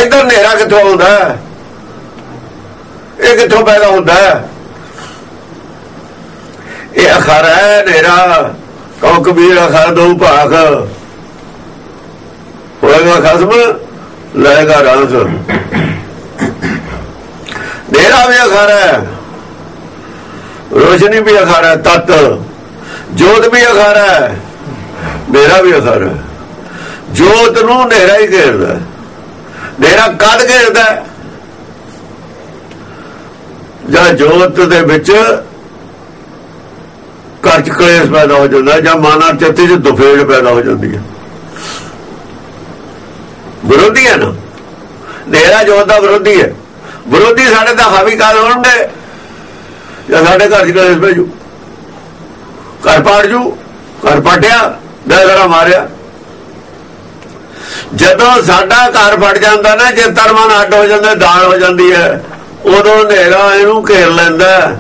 ਇਧਰ ਹਨੇਰਾ ਕਿੱਥੋਂ ਆਉਂਦਾ? ਇਹ ਕਿੱਥੋਂ ਪੈਦਾ ਹੁੰਦਾ? ਇਹ ਅਖਰ ਹੈ ਹਨੇਰਾ ਕਉ ਕਬੀਰ ਅਖਰ ਦੋ ਭਾਗ ਹੋਏਗਾ ਖਸਮ, ਲਏਗਾ ਰਾਸ। ਹਨੇਰਾ ਵੀ ਅਖਰ ਹੈ। ਰੋਸ਼ਨੀ ਵੀ ਅਖਰ ਹੈ, ਤਤ। ਜੋਤ ਵੀ ਅਖਰ ਹੈ। ਮੇਰਾ ਵੀ ਅਸਰ ਹੈ। ਜੋਤ ਨੂੰ ਹਨੇਰਾ ਹੀ ਘੇਰਦਾ ਹਨੇਰਾ ਕਦ ਘੇਰਦਾ ਜਾਂ ਜੋਤ ਦੇ ਵਿੱਚ ਘਰ ਚ ਕਲੇਸ਼ ਪੈਦਾ ਹੋ ਜਾਂਦਾ ਜਾਂ ਮਾਨਾ ਚਿੱਤੇ ਚ ਦੁਫੇੜ ਪੈਦਾ ਹੋ ਜਾਂਦੀ ਹੈ। ਵਿਰੋਧੀ ਹੈ ਨਾ? ਹਨੇਰਾ ਜੋਤ ਦਾ ਵਿਰੋਧੀ ਹੈ। ਵਿਰੋਧੀ ਸਾਡੇ ਤਾਂ ਹਾਵੀ ਕਾਲ ਹੋਣਗੇ। ਜਾਂ ਸਾਡੇ ਘਰ ਚ ਕਲੇਸ਼ ਪੈ ਜੂ। ਘਰ ਪਾੜ ਜੂ, ਘਰ ਪਾਟਿਆ। ਦਰਗੜਾ ਮਾਰਿਆ। ਜਦੋਂ ਸਾਡਾ ਘਰ ਫਟ ਜਾਂਦਾ ਨਾ, ਜੇ ਤਰਮਨ ਅੱਡ ਹੋ ਜਾਂਦਾ, ਦਾਲ ਹੋ ਜਾਂਦੀ ਹੈ। ਉਦੋਂ ਹਨੇਰਾ ਇਹਨੂੰ ਘੇਰ ਲੈਂਦਾ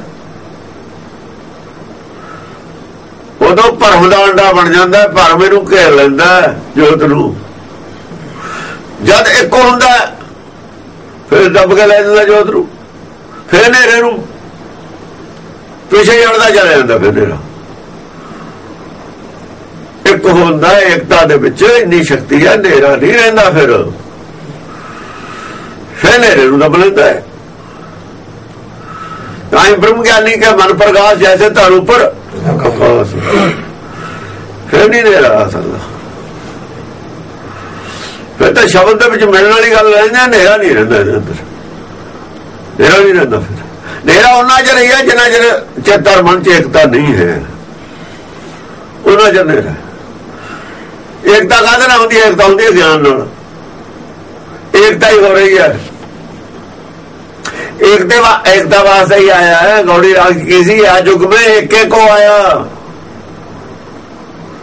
ਉਦੋਂ ਭਰਮ ਦਾ ਅੰਡਾ ਬਣ ਜਾਂਦਾ ਭਰਮ ਇਹਨੂੰ ਘੇਰ ਲੈਂਦਾ ਜੋਤ ਨੂੰ। ਜਦ ਇੱਕ ਹੁੰਦਾ ਫਿਰ ਦੱਬ ਕੇ ਲੈ ਜਾਂਦਾ ਜੋਤ ਨੂੰ। ਫਿਰ ਹਨੇਰੇ ਨੂੰ। ਪਿੱਛੇ ਜੜਦਾ ਚਲਾ ਜਾਂਦਾ ਫਿਰ ਹਨੇਰਾ। ਇੱਕ ਹੁੰਦਾ ਇਕਤਾ ਦੇ ਵਿੱਚ, ਇੰਨੀ ਸ਼ਕਤੀ ਹੈ, ਹਨੇਰਾ ਨਹੀਂ ਰਹਿੰਦਾ ਫਿਰ। ਫਿਰ ਹਨੇਰੇ ਨੂੰ ਦੱਬ ਲੈਂਦਾ ਹੈ। ਤਾਂ ਹੀ ਬ੍ਰਹਮ ਗਿਆਨੀ ਕੇ ਮਨ ਪ੍ਰਕਾਸ਼ ਜੈਸੇ ਧਰ ਉੱਪਰ। ਆਕਾਸ਼ ਫਿਰ ਨਹੀਂ ਹਨੇਰਾ ਆ ਸਕਦਾ। ਫਿਰ ਤਾਂ ਸ਼ਬਦ ਦੇ ਵਿੱਚ ਮਿਲਣ ਵਾਲੀ ਗੱਲ ਰਹਿੰਦੀ ਹੈ, ਹਨੇਰਾ ਨਹੀਂ ਰਹਿੰਦਾ ਇਹਦੇ ਅੰਦਰ। ਹਨੇਰਾ ਨਹੀਂ ਰਹਿੰਦਾ ਫਿਰ। ਹਨੇਰਾ ਉਹਨਾਂ ਚ ਰਹੀ ਹੈ ਜਿੰਨਾ ਚਿਰ ਚੇਤਰ ਮਨ ਚ ਏਕਤਾ ਨਹੀਂ ਹੈ। ਉਹਨਾਂ ਚਿਰ ਹਨੇਰਾ ਏਕਤਾ ਕਾਹਦੇ ਨਾਲ ਹੁੰਦੀ ਹੈ? ਏਕਤਾ ਹੁੰਦੀ ਹੈ ਗਿਆਨ ਨਾਲ। ਏਕਤਾ ਹੀ ਹੋ ਰਹੀ ਹੈ। ਏਕਤੇ ਵਾ ਏਕਤਾ ਵਾਸਤੇ ਹੀ ਆਇਆ ਹੈ। ਗੌੜੀ ਰਾਗ ਕਿਸੇ ਆ ਯੁਗ में ਏਕੇ ਕੋ ਆਇਆ।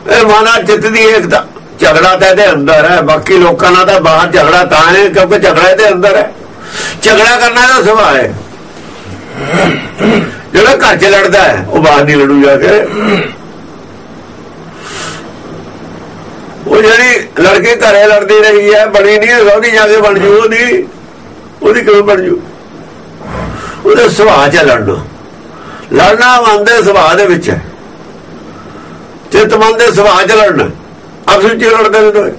ਇਹ ਮਾਨਾ ਚਿੱਤ ਦੀ ਏਕਤਾ। ਝਗੜਾ ਤਾਂ ਇਹਦੇ ਅੰਦਰ ਹੈ। ਬਾਕੀ ਲੋਕਾਂ ਨਾਲ ਤਾਂ ਬਾਹਰ ਝਗੜਾ ਤਾਂ ਹੈ, ਕਿਉਂਕਿ ਝਗੜਾ ਇਹਦੇ ਅੰਦਰ ਹੈ। ਝਗੜਾ ਕਰਨਾ ਦਾ ਸੁਭਾਅ ਹੈ। ਜਿਹੜਾ ਘਰ 'ਚ ਲੜਦਾ ਹੈ, ਉਹ ਬਾਹਰ ਨਹੀਂ ਲੜੂ ਜਾ ਕੇ। ਉਹ ਜਿਹੜੀ ਲੜਕੀ ਘਰੇ ਲੜਦੀ ਰਹੀ ਹੈ, ਬਣੀ ਨਹੀਂ ਸੌਦੀ ਜਾ ਕੇ ਬਣ ਜੂ, ਉਹਦੀ ਉਹਦੀ ਕਿਉਂ ਬਣ ਜੂ? ਉਹਦੇ ਸੁਭਾਅ 'ਚ ਲੜਨਾ ਲੜਨਾ ਮਨ ਸੁਭਾਅ ਦੇ ਵਿੱਚ ਹੈ। ਚਿੱਤ ਮਨ ਦੇ ਸੁਭਾਅ 'ਚ ਲੜਨਾ। ਆਪਸ ਵਿੱਚ ਲੜਦੇ ਨੇ ਦੋਏ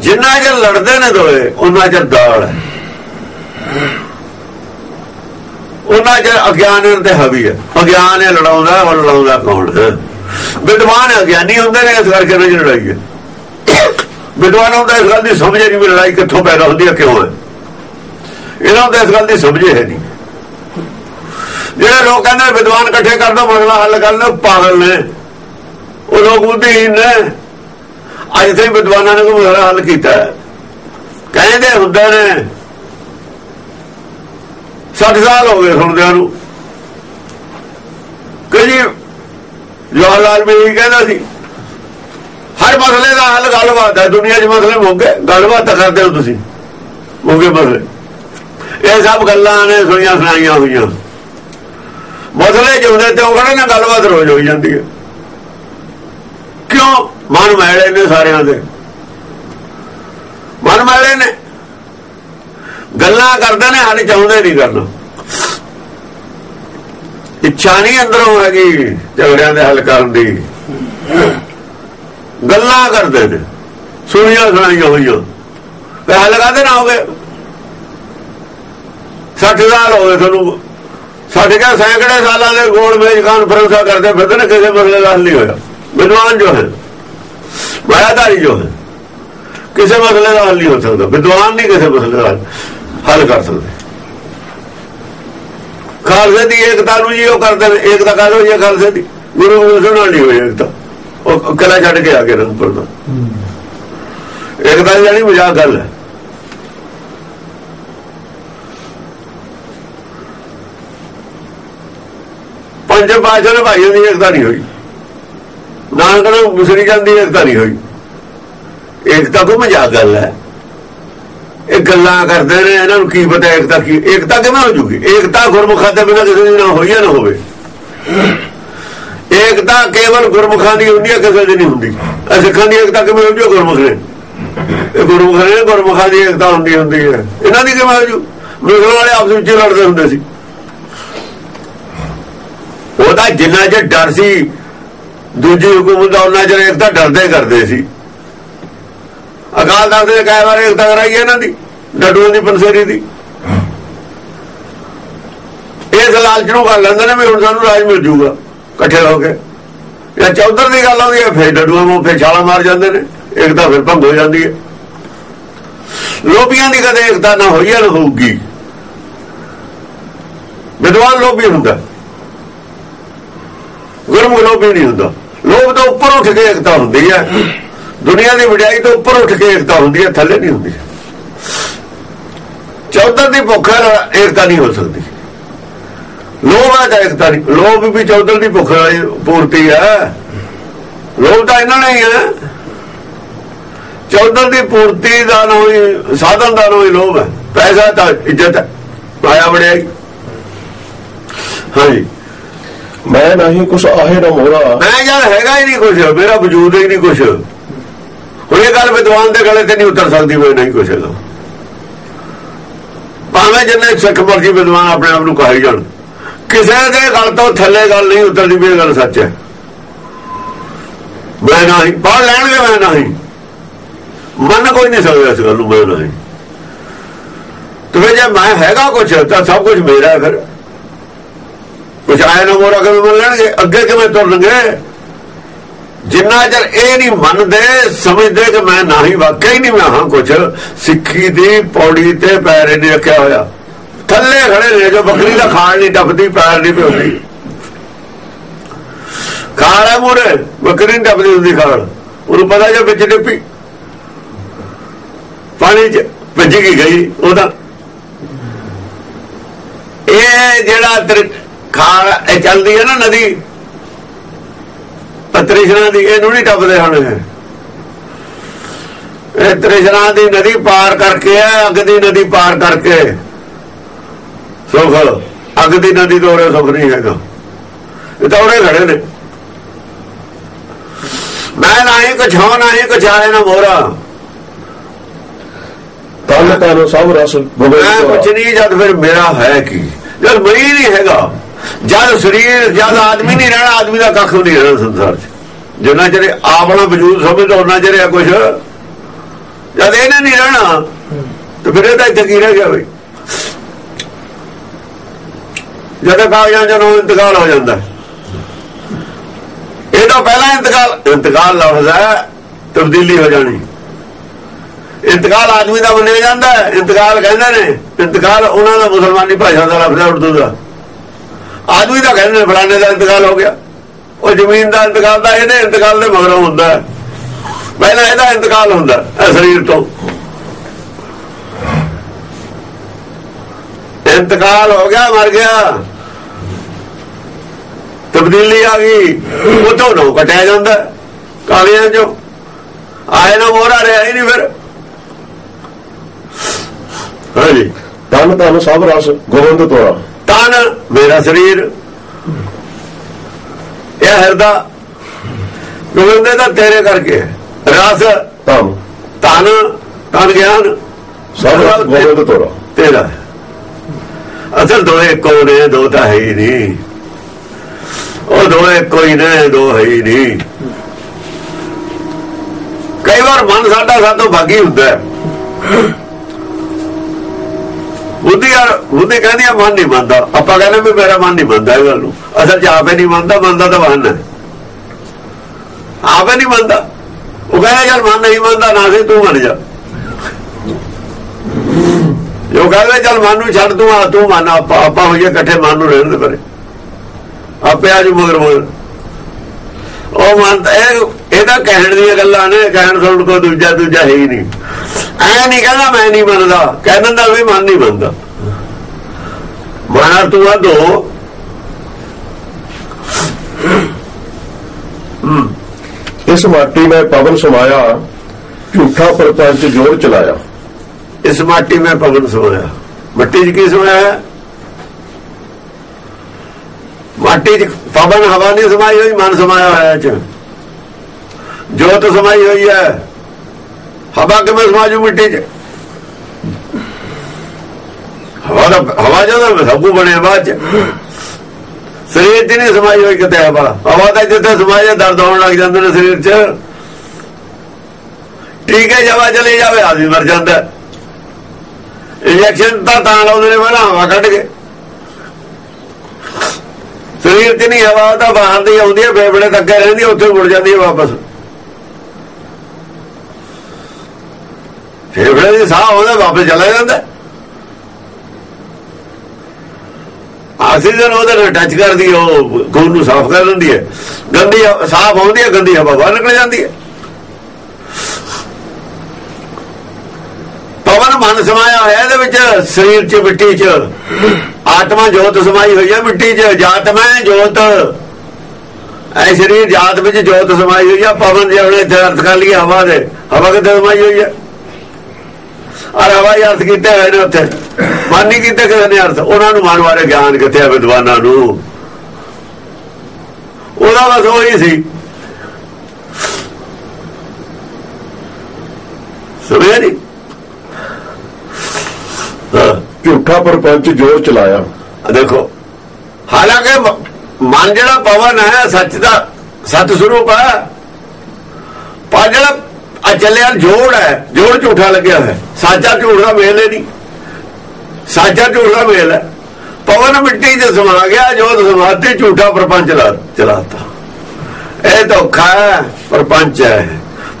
ਜਿੰਨਾ ਚਿਰ ਲੜਦੇ ਨੇ ਦੋਏ ਉਹਨਾਂ ਚਿਰ ਦਾਲ ਹੈ। ਉਹਨਾਂ ਚਿਰ ਅਗਿਆਨ ਤੇ ਹਵੀ ਹੈ। ਅਗਿਆਨ ਹੈ ਲੜਾਉਂਦਾ, ਉਹ ਲੜਾਉਂਦਾ ਕੌਣ ਹੈ? ਵਿਦਵਾਨ ਗਿਆਨੀ ਹੁੰਦੇ ਨੇ, ਇਸ ਕਰਕੇ ਨਹੀਂ ਲੜਾਈ ਹੈ। ਵਿਦਵਾਨ ਹੁੰਦਾ, ਇਸ ਗੱਲ ਦੀ ਸਮਝ ਨਹੀਂ ਵੀ ਲੜਾਈ ਕਿੱਥੋਂ ਪੈਦਾ ਹੁੰਦੀ ਹੈ ਕਿਉਂ ਹੈ। ਇਹਨਾਂ ਨੂੰ ਇਸ ਗੱਲ ਦੀ ਸਮਝ ਹੈ ਨਹੀਂ। ਜਿਹੜੇ ਲੋਕ ਕਹਿੰਦੇ ਵਿਦਵਾਨ ਇਕੱਠੇ ਕਰ ਦੋ ਮਸਲਾ ਹੱਲ ਕਰ ਲਓ ਪਾਗਲ ਨੇ। ਉਹ ਲੋਕ ਬੁੱਧੀਹੀਨ ਨੇ। ਅੱਜ ਤੇ ਵਿਦਵਾਨਾਂ ਨੇ ਕੋਈ ਮਸਲਾ ਹੱਲ ਕੀਤਾ ਕਹਿੰਦੇ ਹੁੰਦੇ ਨੇ 60 ਸਾਲ ਹੋ ਗਏ ਸੁਣਦਿਆਂ ਨੂੰ। ਕਿ ਜੀ ਜਵਾਹਰ ਲਾਲ ਵੀ ਇਹੀ ਕਹਿੰਦਾ ਸੀ। ਹਰ ਮਸਲੇ ਦਾ ਹੱਲ, ਗੱਲਬਾਤ ਹੈ। ਦੁਨੀਆ 'ਚ ਮਸਲੇ ਮੁੱਕੇ ਗੱਲਬਾਤ ਕਰਦੇ ਹੋ ਤੁਸੀਂ। ਮੁੱਕੇ ਮਸਲੇ। ਇਹ ਸਭ ਗੱਲਾਂ ਨੇ, ਸੁਣੀਆਂ ਸੁਣਾਈਆਂ ਹੋਈਆਂ। ਮਸਲੇ ਜਿਉਂਦੇ ਤੇ ਉਹ ਖੜੇ ਨਾ ਗੱਲਬਾਤ ਰੋਜ਼ ਹੋਈ ਜਾਂਦੀ ਹੈ। ਕਿਉਂ? ਮਨ ਮੈਲੇ ਨੇ ਸਾਰਿਆਂ ਦੇ। ਮਨ ਮੈਲੇ ਨੇ। ਗੱਲਾਂ ਕਰਦੇ ਨੇ, ਹੱਲ ਚਾਹੁੰਦੇ ਨਹੀਂ ਕਰਨਾ। ਇੱਛਾ ਨਹੀਂ ਅੰਦਰੋਂ ਹੈਗੀ ਝਗੜਿਆਂ ਦੇ ਹੱਲ ਕਰਨ ਦੀ। ਗੱਲਾਂ ਕਰਦੇ ਨੇ ਸੁਣੀਆਂ ਸੁਣਾਈਆਂ ਹੋਈਆਂ। ਤੇ ਹੱਲ ਕਰਦੇ ਨਾ ਹੋਵੇ 60 ਸਾਲ ਹੋ ਗਏ ਤੁਹਾਨੂੰ। ਸਾਡੇ ਕਾ ਸੈਂਕੜੇ ਸਾਲਾਂ ਦੇ ਗੋਲ ਮੇਜ ਕਾਨਫਰੰਸਾਂ ਕਰਦੇ ਫਿਰਦੇ ਨੇ, ਕਿਸੇ ਮਸਲੇ ਦਾ ਹੱਲ ਨਹੀਂ ਹੋਇਆ। ਵਿਦਵਾਨ ਜੋ ਹੈ ਮਾਇਆਦਾਰੀ ਜੋ ਹੈ, ਕਿਸੇ ਮਸਲੇ ਦਾ ਹੱਲ ਨਹੀਂ ਹੋ ਸਕਦਾ। ਵਿਦਵਾਨ ਨਹੀਂ ਕਿਸੇ ਮਸਲੇ ਦਾ ਹੱਲ ਕਰ ਸਕਦੇ। ਖਾਲਸੇ ਦੀ ਏਕਤਾ ਨੂੰ ਜੀ ਉਹ ਕਰਦੇ ਨੇ, ਏਕਤਾ ਕਰ ਹੋਈ ਹੈ ਖਾਲਸੇ ਦੀ? ਗੁਰੂ ਗੋਬਿੰਦ ਨਾਲ ਨਹੀਂ ਹੋਈ ਏਕਤਾ। ਉਹ ਕਿਲਾ ਛੱਡ ਕੇ ਆ ਕੇ ਰੰਗਪੁਰ ਦਾ ਏਕਤਾ ਜਿਹੜੀ ਮਜ਼ਾਕ ਗੱਲ ਹੈ। ਪੰਜ ਪਾਸ਼ਾ ਨੇ ਭਾਈਆਂ ਦੀ ਏਕਤਾ ਨਹੀਂ ਹੋਈ। ਨਾਨਕ ਨੂੰ ਮੁਸਰੀ ਜਾਂਦੀ ਏਕਤਾ ਨਹੀਂ ਹੋਈ। ਏਕਤਾ ਕੋ ਮਜ਼ਾਕ ਗੱਲ ਹੈ। ਇਹ ਗੱਲਾਂ ਕਰਦੇ ਨੇ, ਇਹਨਾਂ ਨੂੰ ਕੀ ਪਤਾ ਏਕਤਾ ਕੀ, ਏਕਤਾ ਕਿਵੇਂ ਹੋ ਜੂਗੀ? ਏਕਤਾ ਗੁਰਮੁਖਾਂ ਦੇ ਬਿਨਾਂ ਕਿਸੇ ਦੀ ਨਾ ਹੋਈ ਨਾ ਹੋਵੇ। ਏਕਤਾ ਕੇਵਲ ਗੁਰਮੁਖਾਂ ਦੀ ਹੁੰਦੀ ਹੈ ਕਿਸੇ ਦੀ ਨਹੀਂ ਹੁੰਦੀ। ਸਿੱਖਾਂ ਦੀ ਏਕਤਾ ਕਿਵੇਂ ਹੁੰਦੀ ਹੈ ਗੁਰਮੁਖ ਨੇ? ਇਹ ਗੁਰਮੁਖ ਨੇ, ਗੁਰਮੁਖਾਂ ਦੀ ਏਕਤਾ ਹੁੰਦੀ ਹੁੰਦੀ ਹੈ ਇਹਨਾਂ ਦੀ ਕਿਵੇਂ ਹੋ ਜੂ? ਮੁਸਲਮਾਨ ਵਾਲੇ ਆਪਸ ਵਿੱਚ ਲੜਦੇ ਹੁੰਦੇ ਸੀ। ਉਹਦਾ ਜਿੰਨਾ ਜੇ ਡਰ ਸੀ, ਦੂਜੀ ਹਕੂਮਤ ਦਾ ਉਹਨਾਂ ਚਿਰ ਏਕਤਾ ਡਰਦੇ ਕਰਦੇ ਸੀ। ਅਕਾਲ ਤਖਤ ਦੇ ਕਾਇ ਵਾਰ ਏਕਤਾ ਕਰਾਈ ਇਹਨਾਂ ਦੀ, ਡੱਡੂਆਂ ਦੀ ਪੰਸੇਰੀ ਦੀ। ਇਸ ਲਾਲਚ ਨੂੰ ਕਰ ਲੈਂਦੇ ਨੇ, ਵੀ ਹੁਣ ਸਾਨੂੰ ਰਾਜ ਮਿਲ ਜੂਗਾ, ਇਕੱਠੇ ਹੋ ਕੇ। ਜਾਂ ਚੌਧਰ ਦੀ ਗੱਲ ਆਉਂਦੀ ਹੈ, ਫੇਰ ਡੱਡੂਆਂ ਨੂੰ ਫੇਰ ਛਾਲਾ ਮਾਰ ਜਾਂਦੇ ਨੇ, ਏਕਤਾ ਫਿਰ ਭੰਗ ਹੋ ਜਾਂਦੀ ਹੈ। ਲੋਭੀਆਂ ਦੀ ਕਦੇ ਏਕਤਾ ਨਾ ਹੋਈ ਨਾ ਹੋਊਗੀ ਵਿਦਵਾਨ ਲੋਭੀ ਹੁੰਦਾ। ਗੁਰਮੁਖ ਲੋਭੀ ਨਹੀਂ ਹੁੰਦਾ। ਲੋਭ ਤੋਂ ਉੱਪਰ ਉੱਠ ਕੇ ਇਕਤਾ ਹੁੰਦੀ ਹੈ। ਦੁਨੀਆ ਦੀ ਵਡਿਆਈ ਤੋਂ ਉੱਪਰ ਉੱਠ ਕੇ ਇਕਤਾ ਹੁੰਦੀ ਹੈ ਥੱਲੇ ਨਹੀਂ ਹੁੰਦੀ। ਚੌਧਰ ਦੀ ਭੁੱਖ ਨਾਲ ਏਕਤਾ ਨਹੀਂ ਹੋ ਸਕਦੀ। ਲੋਭ ਤਾਂ ਏਕਤਾ ਨਹੀਂ। ਲੋਭ ਵੀ ਚੌਧਰ ਦੀ ਭੁੱਖ ਨਾਲ ਪੂਰਤੀ ਹੈ। ਲੋਭ ਤਾਂ ਇਹਨਾਂ ਨੇ ਹੀ ਹੈ। ਚੌਧਰ ਦੀ ਪੂਰਤੀ ਦਾ ਕੋਈ ਸਾਧਨ ਦਾ ਕੋਈ ਲੋਭ ਹੈ। ਪੈਸਾ ਤਾਂ ਇੱਜ਼ਤ ਹੈ ਆਇਆ ਵੜਿਆਈ ਹਾਂਜੀ।
ਮੈਂ ਨਹੀਂ ਕੁਛ ਆਹੇ ਨਾ ਮੋਰਾ।
ਮੈਂ ਯਾਰ ਹੈਗਾ ਹੀ ਨਹੀਂ ਕੁਝ ਮੇਰਾ ਵਜੂਦ ਹੀ ਨਹੀਂ ਕੁਝ ਹੁਣ ਇਹ ਗੱਲ ਵਿਦਵਾਨ ਦੇ ਗਲੇ ਤੇ ਨਹੀਂ ਉਤਰ ਸਕਦੀ, ਮੈਂ ਨਹੀਂ ਕੁਝ ਹੈਗਾ ਭਾਵੇਂ ਜਿੰਨੇ ਸਿੱਖ ਮਰਜ਼ੀ ਵਿਦਵਾਨ ਆਪਣੇ ਆਪ ਨੂੰ ਕਹਾਈ ਜਾਣ, ਕਿਸੇ ਦੇ ਗੱਲ ਤੋਂ ਥੱਲੇ ਗੱਲ ਨਹੀਂ ਉਤਰਦੀ ਵੀ ਗੱਲ ਸੱਚ ਹੈ। ਮੈਂ ਨਹੀਂ ਪੜ ਲੈਣਗੇ ਮੈਂ ਨਹੀਂ। ਮੰਨ ਕੋਈ ਨਹੀਂ ਸਕਦਾ ਇਸ ਗੱਲ ਨੂੰ, ਮੈਂ ਨਹੀਂ। ਤੇ ਜੇ ਮੈਂ ਹੈਗਾ ਕੁਝ ਤਾਂ ਸਭ ਕੁਝ ਮੇਰਾ ਫਿਰ। ਕੁਝ ਆਏ ਨਾ ਮੋਰਾ ਕਿਵੇਂ ਮੰਨ ਲੈਣਗੇ, ਅੱਗੇ ਕਿਵੇਂ ਤੁਰਨਗੇ? ਜਿੰਨਾ ਚਿਰ ਇਹ ਨਹੀਂ ਮੰਨਦੇ, ਸਮਝਦੇ ਕਿ ਮੈਂ ਨਾ ਹੀ ਵਾਕਿਆ ਹੀ ਨਹੀਂ, ਮੈਂ ਹਾਂ ਕੁਝ ਸਿੱਖੀ ਦੀ ਪੌੜੀ ਤੇ ਪੈਰ ਨਹੀਂ ਰੱਖਿਆ ਹੋਇਆ। ਥੱਲੇ ਖੜੇ ਨੇ, ਜੋ ਬੱਕਰੀ ਦਾ ਖਾਣ ਨਹੀਂ ਟੱਪਦੀ, ਪੈਰ ਨਹੀਂ ਪਿਉਂਦੀ। ਖਾਲ ਹੈ ਮੂਰੇ ਬੱਕਰੀ ਨਹੀਂ ਟੱਪਦੀ ਹੁੰਦੀ ਖਾਲ। ਉਹਨੂੰ ਪਤਾ ਜੇ ਵਿੱਚ ਡਿੱਪੀ। ਪਾਣੀ ਚ ਭੱਜ ਗਈ ਗਈ ਉਹਦਾ। ਇਹ ਜਿਹੜਾ ਤ੍ਰਿ- ਖਾਲ, ਇਹ ਚੱਲਦੀ ਹੈ ਨਾ ਨਦੀ। ਤ੍ਰਿਸ਼ਨਾ ਦੀ ਇਹਨੂੰ ਨਹੀਂ ਟੱਪਦੇ ਹਨ ਇਹ। ਤ੍ਰਿਸ਼ਨਾ ਦੀ ਨਦੀ ਪਾਰ ਕਰਕੇ ਹੈ ਅੱਗ ਦੀ ਨਦੀ ਪਾਰ ਕਰਕੇ। ਸੁਖ ਅੱਗ ਦੀ ਨਦੀ ਤੋਂ ਉਰੇ ਸੁਖ ਨਹੀਂ ਹੈਗਾ। ਇਹ ਤਾਂ ਉਰੇ ਖੜੇ ਨੇ। ਮੈਂ ਨਹੀਂ ਕੁਛ ਹੋ ਨਹੀਂ ਕੁਛ ਆਏ ਨਾ ਮੋਰਾ
ਤਨ ਤਨ ਸਭ ਰਸ
ਮੈਂ ਕੁਛ ਨਹੀਂ ਜਦ ਫਿਰ ਮੇਰਾ ਹੈ ਕੀ? ਜਦ ਮੈਂ ਹੀ ਨਹੀਂ ਹੈਗਾ। ਜਦ ਸਰੀਰ, ਜਦ ਆਦਮੀ ਨਹੀਂ ਰਹਿਣਾ, ਆਦਮੀ ਦਾ ਕੱਖ ਨਹੀਂ ਰਹਿਣਾ ਸੰਸਾਰ 'ਚ। ਜਿੰਨਾ ਚਿਰ ਆਪਣਾ ਵਜੂਦ ਸਮਝਦਾ ਉਹਨਾਂ ਚਿਰ ਹੈ ਕੁਛ ਜਦ ਇਹਨੇ ਨਹੀਂ ਰਹਿਣਾ, ਤੇ ਫਿਰ ਇਹਦਾ ਇੱਥੇ ਕੀ ਰਹਿ ਗਿਆ ਬਈ? ਜਦ ਕਾਗਜ਼ਾਂ ਜਦੋਂ ਇੰਤਕਾਲ ਹੋ ਜਾਂਦਾ। ਹੈ। ਇਹਦਾ ਪਹਿਲਾ ਇੰਤਕਾਲ ਇੰਤਕਾਲ ਲਫ਼ਜ਼ ਹੈ, ਤਬਦੀਲੀ ਹੋ ਜਾਣੀ। ਇੰਤਕਾਲ ਆਦਮੀ ਦਾ ਮੰਨਿਆ ਜਾਂਦਾ, ਇੰਤਕਾਲ ਕਹਿੰਦੇ ਨੇ, ਇੰਤਕਾਲ ਉਹਨਾਂ ਦਾ ਮੁਸਲਮਾਨੀ ਭਾਸ਼ਾ ਦਾ ਲਫ਼ਜ਼ ਹੈ ਉਰਦੂ ਦਾ। ਆਦਮੀ ਦਾ ਕਹਿੰਦੇ ਨੇ ਫਲਾਣੇ ਦਾ ਇੰਤਕਾਲ ਹੋ ਗਿਆ। ਉਹ ਜ਼ਮੀਨ ਦਾ ਇੰਤਕਾਲ ਦਾ ਇਹਦੇ ਇੰਤਕਾਲ ਦੇ ਮਗਰੋਂ ਹੁੰਦਾ ਪਹਿਲਾਂ ਇਹਦਾ ਇੰਤਕਾਲ ਹੁੰਦਾ ਇਹ ਸਰੀਰ ਤੋਂ। ਇੰਤਕਾਲ ਹੋ ਗਿਆ, ਮਰ ਗਿਆ। ਤਬਦੀਲੀ ਆ ਗਈ। ਉਹ ਤੋਂ ਨੋ ਕਟਿਆ ਜਾਂਦਾ ਹੈ। ਕਾਗਜ਼ਾਂ ਚੋਂ। ਆਏ ਨਾ ਮੋਰਾ ਰਿਹਾ ਹੀ ਨਹੀਂ ਫਿਰ। ਹਾਂਜੀ।
ਤਨ ਤਨ ਸਭ ਰਸ, ਗੋਬਿੰਦ ਤੋਰਾ।
ਤਨ ਮੇਰਾ ਸਰੀਰ। ਇਹ ਹਿਰਦਾ ਗੋਬਿੰਦੇ ਦਾ ਤੇਰੇ ਕਰਕੇ। ਰਸ
ਤਨ।
ਤਨ ਤਨ ਗਿਆਨ
ਸਭ ਗੋਬਿੰਦ ਤੋਰਾ।
ਤੇਰਾ। ਅਸਲ ਦੋ ਇੱਕੋ ਨੇ ਦੋ ਤਾਂ ਹੈ ਹੀ ਨਹੀਂ। ਉਹ ਦੋ ਇੱਕੋ ਹੀ ਨੇ ਦੋ ਹੈ ਹੀ ਨਹੀਂ। ਕਈ ਵਾਰ ਮਨ ਸਾਡਾ ਸਾਤੋਂ ਭਾਗੀ ਹੁੰਦਾ ਹੈ। ਬੁੱਧੀ ਯਾਰ ਬੁੱਧੀ ਕਹਿੰਦੀ ਆ, ਮਨ ਨਹੀਂ ਮੰਨਦਾ। ਆਪਾਂ ਕਹਿੰਦੇ ਵੀ ਮੇਰਾ ਮਨ ਨਹੀਂ ਮੰਨਦਾ ਇਹ ਗੱਲ ਨੂੰ। ਅਸਲ ਚ ਆਪੇ ਨਹੀਂ ਮੰਨਦਾ ਮੰਨਦਾ ਤਾਂ ਮਨ ਹੈ। ਆਪੇ ਨਹੀਂ ਮੰਨਦਾ। ਉਹ ਕਹਿੰਦਾ, ਯਾਰ, ਮਨ ਨਹੀਂ ਮੰਨਦਾ, ਨਾ ਸੀ ਤੂੰ ਮੰਨ ਜਾ। ਜੋ ਕਹਿੰਦੇ, ਚੱਲ, ਮਨ ਨੂੰ ਛੱਡ ਤੂੰ, ਆ, ਤੂੰ ਮੰਨ। ਆਪਾਂ ਆਪਾਂ ਹੋਈਏ ਇਕੱਠੇ ਮਨ ਨੂੰ ਰਹਿਣ ਦੇ ਪਰੇ। ਆਪੇ ਆਜੂ ਮਗਰ ਮਗਰ। ਉਹ ਮਨ ਇਹ ਇਹਦਾ ਕਹਿਣ ਦੀਆਂ ਗੱਲਾਂ ਨੇ। ਕਹਿਣ ਸੁਣ ਕੋ ਦੂਜਾ ਦੂਜਾ ਹੈ ਹੀ ਨਹੀਂ। ਐ ਨਹੀਂ ਕਹਿੰਦਾ ਮੈਂ ਨਹੀਂ ਮੰਨਦਾ। ਕਹਿਣ ਦਾ ਵੀ ਮਨ ਨਹੀਂ ਮੰਨਦਾ। ਮਨ ਤੂੰ ਆ ਦੋ।
ਇਸ ਮਾਟੀ ਮੈਂ ਪਵਨ ਸਮਾਇਆ ਝੂਠਾ ਪ੍ਰਪੰਚ ਜੋਰ ਚਲਾਇਆ।
ਇਸ ਮਾਟੀ ਮੈਂ ਪਵਨ ਸੋਇਆ ਮਿੱਟੀ 'ਚ ਕੀ ਸੋਇਆ ਹੈ ਮਾਟੀ 'ਚ ਪਵਨ ਹਵਾ ਨਹੀਂ ਸਮਾਈ ਹੋਈ ਮਨ ਸਮਾਇਆ ਹੋਇਆ 'ਚ। ਜੋਤ ਸਮਾਈ ਹੋਈ ਹੈ। ਹਵਾ ਕਿਵੇਂ ਸਮਾਜੂ ਮਿੱਟੀ 'ਚ? ਹਵਾ ਦਾ ਹਵਾ ਜਦੋਂ ਸਭ ਕੁ ਬਣਿਆ ਬਾਅਦ 'ਚ। ਸਰੀਰ 'ਚ ਨਹੀਂ ਸਮਾਈ ਹੋਈ ਕਿਤੇ ਹਵਾ। ਹਵਾ ਤਾਂ ਜਿੱਥੇ ਸਮਾਇਆ ਦਰਦ ਹੋਣ ਲੱਗ ਜਾਂਦੇ ਨੇ ਸਰੀਰ 'ਚ। ਠੀਕ ਹੈ ਜਵਾ ਚਲੇ ਜਾਵੇ ਆਦਮੀ ਮਰ ਜਾਂਦਾ। ਇੰਜੈਕਸ਼ਨ ਤਾਂ ਤਾਂ ਲਾਉਂਦੇ ਨੇ ਪਹਿਲਾਂ ਹਵਾ ਕੱਢ ਕੇ। ਸਰੀਰ 'ਚ ਨਹੀਂ ਹਵਾ ਤਾਂ ਬਾਹਰ ਦੀ ਆਉਂਦੀ ਹੈ ਫੇਫੜੇ ਤੱਕ ਰਹਿੰਦੀ ਹੈ, ਉੱਥੇ ਮੁੜ ਜਾਂਦੀ ਹੈ ਵਾਪਸ। ਫੇਫੜੇ ਦੀ ਸਾਹ ਉਹਦਾ ਵਾਪਸ ਚਲਾ ਜਾਂਦਾ। ਆਕਸੀਜਨ ਉਹਦੇ ਨਾਲ ਟੱਚ ਕਰਦੀ ਹੈ ਉਹ ਖੂਨ ਨੂੰ ਸਾਫ਼ ਕਰ ਦਿੰਦੀ ਹੈ ਗੰਦੀ ਹਵਾ- ਸਾਫ਼ ਆਉਂਦੀ ਹੈ ਗੰਦੀ ਹਵਾ ਬਾਹਰ ਨਿਕਲ ਜਾਂਦੀ ਹੈ ਪਵਨ ਮਨ ਸਮਾਇਆ ਹੋਇਆ ਇਹਦੇ ਵਿੱਚ, ਸਰੀਰ 'ਚ, ਮਿੱਟੀ 'ਚ। ਆਤਮਾ ਜੋਤ ਸਮਾਈ ਹੋਈ ਹੈ ਮਿੱਟੀ 'ਚ। ਜਾਤ ਮੈਂ ਜੋਤ। ਐ ਸਰੀਰ ਜਾਤ ਵਿੱਚ ਜੋਤ ਸਮਾਈ ਹੋਈ ਹੈ ਪਵਨ ਜੇ ਉਹਨੇ ਇੱਥੇ ਅਰਥ ਕਰ ਲਈ ਹਵਾ ਦੇ। ਹਵਾ ਕਿੱਥੇ ਸਮਾਈ ਹੋਈ ਹੈ ਔਰ ਹਵਾ ਹੀ ਅਰਥ ਕੀਤੇ ਹੋਏ ਨੇ ਉੱਥੇ। ਮਨ ਨਹੀਂ ਕੀਤੇ ਕਿਸੇ ਨੇ ਅਰਥ। ਉਹਨਾਂ ਨੂੰ ਮਨ ਬਾਰੇ ਗਿਆਨ ਕਿੱਥੇ ਆ ਵਿਦਵਾਨਾਂ ਨੂੰ? ਉਹਦਾ ਬਸ ਉਹੀ ਸੀ। ਸੁਣਿਆ ਨਹੀਂ? ਹਾਂ।
ਝੂਠਾ ਪਰਪੰਚ ਜੋਰ ਚਲਾਇਆ।
ਦੇਖੋ ਹਾਲਾਂਕਿ ਮਨ ਜਿਹੜਾ ਪਵਨ ਹੈ ਸੱਚ ਦਾ ਸਤ ਸਰੂਪ ਹੈ। ਪਰ ਜਿਹੜਾ ਆ ਚੱਲਿਆ ਜੋੜ ਹੈ, ਜੋੜ ਝੂਠਾ ਲੱਗਿਆ ਹੈ ਸਾਚਾ ਝੂਠ ਦਾ ਮੇਲ ਹੀ ਨਹੀਂ। ਸਾਚਾ ਝੂਠ ਦਾ ਮੇਲ ਹੈ। ਪਵਨ ਮਿੱਟੀ 'ਚ ਸਮਾ ਗਿਆ, ਜੋ ਸਮਾਤੇ ਝੂਠਾ ਪ੍ਰਪੰਚ ਚਲਾਤਾ ਇਹ ਧੋਖਾ ਹੈ, ਪ੍ਰਪੰਚ ਹੈ।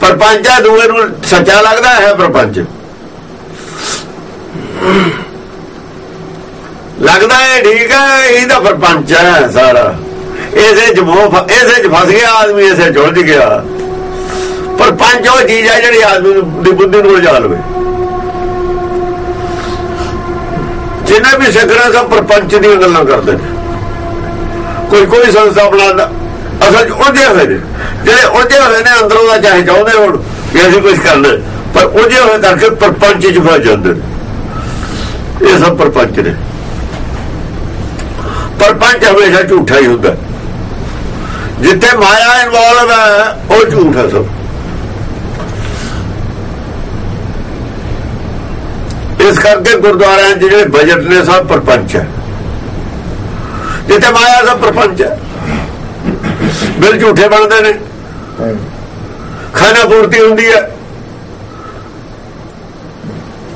ਪ੍ਰਪੰਚ ਹੈ, ਦੂਏ ਨੂੰ ਸੱਚਾ ਲੱਗਦਾ ਹੈ ਪ੍ਰਪੰਚ। ਲੱਗਦਾ ਹੈ ਠੀਕ ਹੈ ਇਹਦਾ ਪਰਪੰਚ ਹੈ ਸਾਰਾ। ਇਸੇ ਚ ਮੋਹ ਇਸੇ ਚ ਫਸ ਗਿਆ ਆਦਮੀ ਇਸੇ ਜੁੜ ਗਿਆ। ਪਰ ਪੰਜ ਉਹ ਚੀਜ਼ ਹੈ ਜਿਹੜੀ ਆਦਮੀ ਦੀ ਬੁੱਧੀ ਨੂੰ ਉਲਝਾ ਲਵੇ। ਜਿੰਨੇ ਵੀ ਸਿੱਖਣਾ ਸਭ ਪਰਪੰਚ ਦੀਆਂ ਗੱਲਾਂ ਕਰਦੇ ਨੇ। ਕੋਈ ਕੋਈ ਸੰਸਥਾ ਬਣਾਉਂਦਾ। ਅਸਲ ਚ ਉਲਝੇ ਹੋਏ ਨੇ। ਜਿਹੜੇ ਉਹਦੇ ਹੋਏ ਨੇ, ਅੰਦਰੋਂ ਦਾ ਚਾਹੇ ਚਾਹੁੰਦੇ ਹੋਣ ਵੀ ਅਸੀਂ ਕੁਝ ਕਰਨਾ। ਪਰ ਉਹਦੇ ਹੋਏ ਕਰਕੇ ਪਰਪੰਚ ਚ ਫਸ ਜਾਂਦੇ ਨੇ। ਇਹ ਸਭ ਪਰਪੰਚ ਨੇ। ਪਰਪੰਚ ਹਮੇਸ਼ਾ ਝੂਠਾ ਹੀ ਹੁੰਦਾ। ਜਿੱਥੇ ਮਾਇਆ ਇਨਵੋਲਵ ਹੈ, ਉਹ ਝੂਠ ਹੈ ਸਭ। ਇਸ ਕਰਕੇ ਗੁਰਦੁਆਰਿਆਂ 'ਚ ਜਿਹੜੇ ਬਜਟ ਨੇ ਸਭ ਪਰਪੰਚ ਹੈ। ਜਿੱਥੇ ਮਾਇਆ ਸਭ ਪਰਪੰਚ ਹੈ। ਬਿਲ ਝੂਠੇ ਬਣਦੇ ਨੇ। ਖਾਣਾ ਪੂਰਤੀ ਹੁੰਦੀ ਹੈ।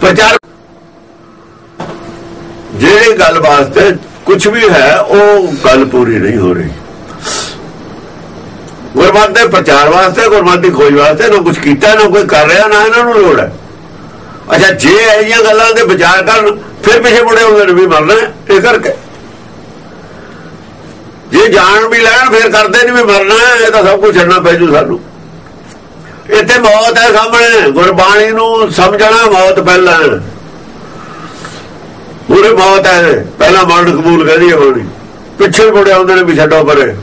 ਪ੍ਰਚਾਰ ਜਿਹੜੀ ਗੱਲ ਵਾਸਤੇ ਕੁਝ ਵੀ ਹੈ, ਉਹ ਗੱਲ ਪੂਰੀ ਨਹੀਂ ਹੋ ਰਹੀ। ਗੁਰਮਤਿ ਦੇ ਪ੍ਰਚਾਰ ਵਾਸਤੇ, ਗੁਰਮਤਿ ਦੀ ਖੋਜ ਵਾਸਤੇ ਨਾ ਕੁਝ ਕੀਤਾ, ਨਾ ਕੋਈ ਕਰ ਰਿਹਾ, ਨਾ ਇਹਨਾਂ ਨੂੰ ਲੋੜ ਹੈ। ਅੱਛਾ ਜੇ ਇਹ ਜਿਹੀਆਂ ਗੱਲਾਂ ਦੇ ਵਿਚਾਰ ਕਰਨ ਫਿਰ ਪਿਛੇ ਮੁੜੇ ਹੁੰਦੇ ਨੇ ਵੀ ਮਰਨਾ ਹੈ, ਇਹ ਕਰਕੇ। ਜੇ ਜਾਣ ਵੀ ਲੈਣ ਫਿਰ ਕਰਦੇ ਨਹੀਂ ਵੀ ਮਰਨਾ ਇਹ ਤਾਂ ਸਭ ਕੁਝ ਛੱਡਣਾ ਪੈ ਜੂ ਸਾਨੂੰ। ਇੱਥੇ ਮੌਤ ਹੈ ਸਾਹਮਣੇ ਗੁਰਬਾਣੀ ਨੂੰ ਸਮਝਣਾ ਮੌਤ ਪਹਿਲਾਂ। ਹੈ ਪੂਰੇ ਮੌਤ ਹੈ ਪਹਿਲਾਂ ਮਰਨ ਕਬੂਲ ਕਰੀ ਹੈ ਬਾਣੀ। ਪਿੱਛੇ ਮੁੜੇ ਆਉਂਦੇ ਨੇ ਵੀ ਛੱਡੋ ਪਰੇ।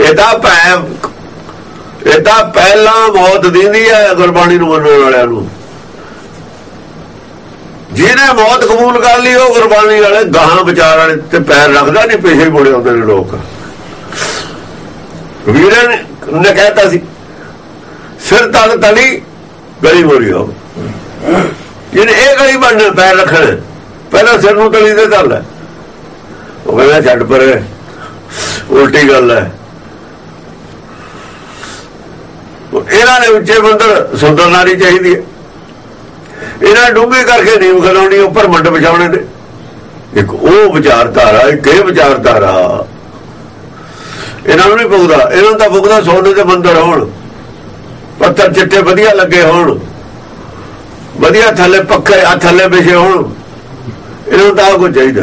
ਇਹਦਾ ਭੈ ਇਹਦਾ ਪਹਿਲਾਂ ਮੌਤ ਦਿੰਦੀ ਹੈ ਗੁਰਬਾਣੀ ਨੂੰ ਮੰਨਣ ਵਾਲਿਆਂ ਨੂੰ। ਜਿਹਨੇ ਮੌਤ ਕਬੂਲ ਕਰ ਲਈ, ਉਹ ਗੁਰਬਾਣੀ ਵਾਲੇ ਗਾਹਾਂ ਵਿਚਾਰ ਵਾਲੇ ਤੇ ਪੈਰ ਰੱਖਦਾ ਨਹੀਂ ਪਿੱਛੇ ਮੁੜੇ ਆਉਂਦੇ ਨੇ ਲੋਕ। ਵੀਰਨ ਨੇ ਨੇ ਕਹਿਤਾ ਸੀ, ਸਿਰ ਤਲ ਤਲੀ, ਗਲੀ ਮੋਰੀ ਹੋ ਜਿਹਨੇ ਇਹ ਗਲੀ ਬਣਨਾ, ਪੈਰ ਰੱਖਣਾ। ਪਹਿਲਾਂ ਸਿਰ ਨੂੰ ਤਲੀ ਦੇ ਤਲ ਲੈ। ਉਹ ਕਹਿੰਦਾ, ਛੱਡ ਪਰੇ। ਉਲਟੀ ਗੱਲ ਹੈ। ਇਹਨਾਂ ਨੇ ਉੱਚੇ ਮੰਦਰ ਸੁੰਦਰ ਨਾਰੀ ਚਾਹੀਦੀ ਹੈ। ਇਹਨਾਂ ਡੂੰਘੇ ਕਰਕੇ ਨੀਮ ਖਲਾਉਣੀ, ਉੱਪਰ ਮੰਡ ਵਿਛਾਉਣੇ ਨੇ ਇੱਕ ਉਹ ਵਿਚਾਰਧਾਰਾ, ਇੱਕ ਇਹ ਵਿਚਾਰਧਾਰਾ। ਇਹਨਾਂ ਨੂੰ ਨਹੀਂ ਪੁੱਗਦਾ। ਇਹਨਾਂ ਨੂੰ ਤਾਂ ਪੁੱਗਦਾ ਸੋਨੇ ਦੇ ਮੰਦਰ ਹੋਣ। ਪੱਥਰ ਚਿੱਟੇ ਵਧੀਆ ਲੱਗੇ ਹੋਣ। ਵਧੀਆ ਥੱਲੇ ਪੱਖੇ ਆ ਥੱਲੇ ਵਿਛੇ ਹੋਣ। ਇਹਨਾਂ ਨੂੰ ਤਾਂ ਕੁਝ ਚਾਹੀਦਾ।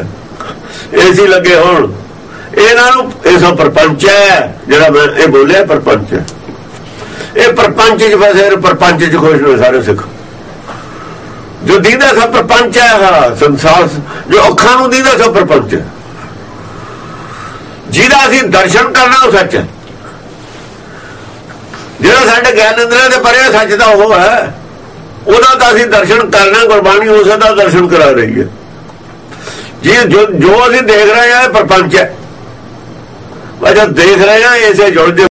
ਏਸੀ ਲੱਗੇ ਹੋਣ। ਇਹਨਾਂ ਨੂੰ, ਇਹ ਸਭ ਪਰਪੰਚ ਹੈ। ਜਿਹੜਾ ਮੈਂ ਇਹ ਬੋਲਿਆ ਪਰਪੰਚ ਹੈ। ਇਹ ਪਰਪੰਚ ਚ ਫਸੇ ਨੇ ਪਰਪੰਚ ਚ ਖੁਸ਼ ਨੇ ਸਾਰੇ ਸਿੱਖ। ਜੋ ਦੀਦਾ ਸਭ ਪਰਪੰਚ ਹੈ ਸੰਸਾਰ ਜੋ ਅੱਖਾਂ ਨੂੰ ਦੀਦਾ ਸਭ ਪਰਪੰਚ ਹੈ। ਜਿਹਦਾ ਅਸੀਂ ਦਰਸ਼ਨ ਕਰਨਾ ਉਹ ਸੱਚ ਹੈ। ਜਿਹੜਾ ਸਾਡੇ ਗਿਆਨ ਇੰਦਰੀਆਂ ਦੇ ਪਰੇ ਸੱਚ ਦਾ ਉਹ ਹੈ। ਉਹਦਾ ਤਾਂ ਅਸੀਂ ਦਰਸ਼ਨ ਕਰਨਾ, ਗੁਰਬਾਣੀ ਉਸ ਦਾ ਦਰਸ਼ਨ ਕਰਾ ਰਹੀ ਹੈ। ਜੀ, ਜੋ ਜੋ ਅਸੀਂ ਦੇਖ ਰਹੇ ਹਾਂ, ਇਹ ਪਰਪੰਚ ਹੈ। ਵਜਾ ਦੇਖ ਰਹੇ ਹਾਂ, ਇਸੇ ਜੁੜ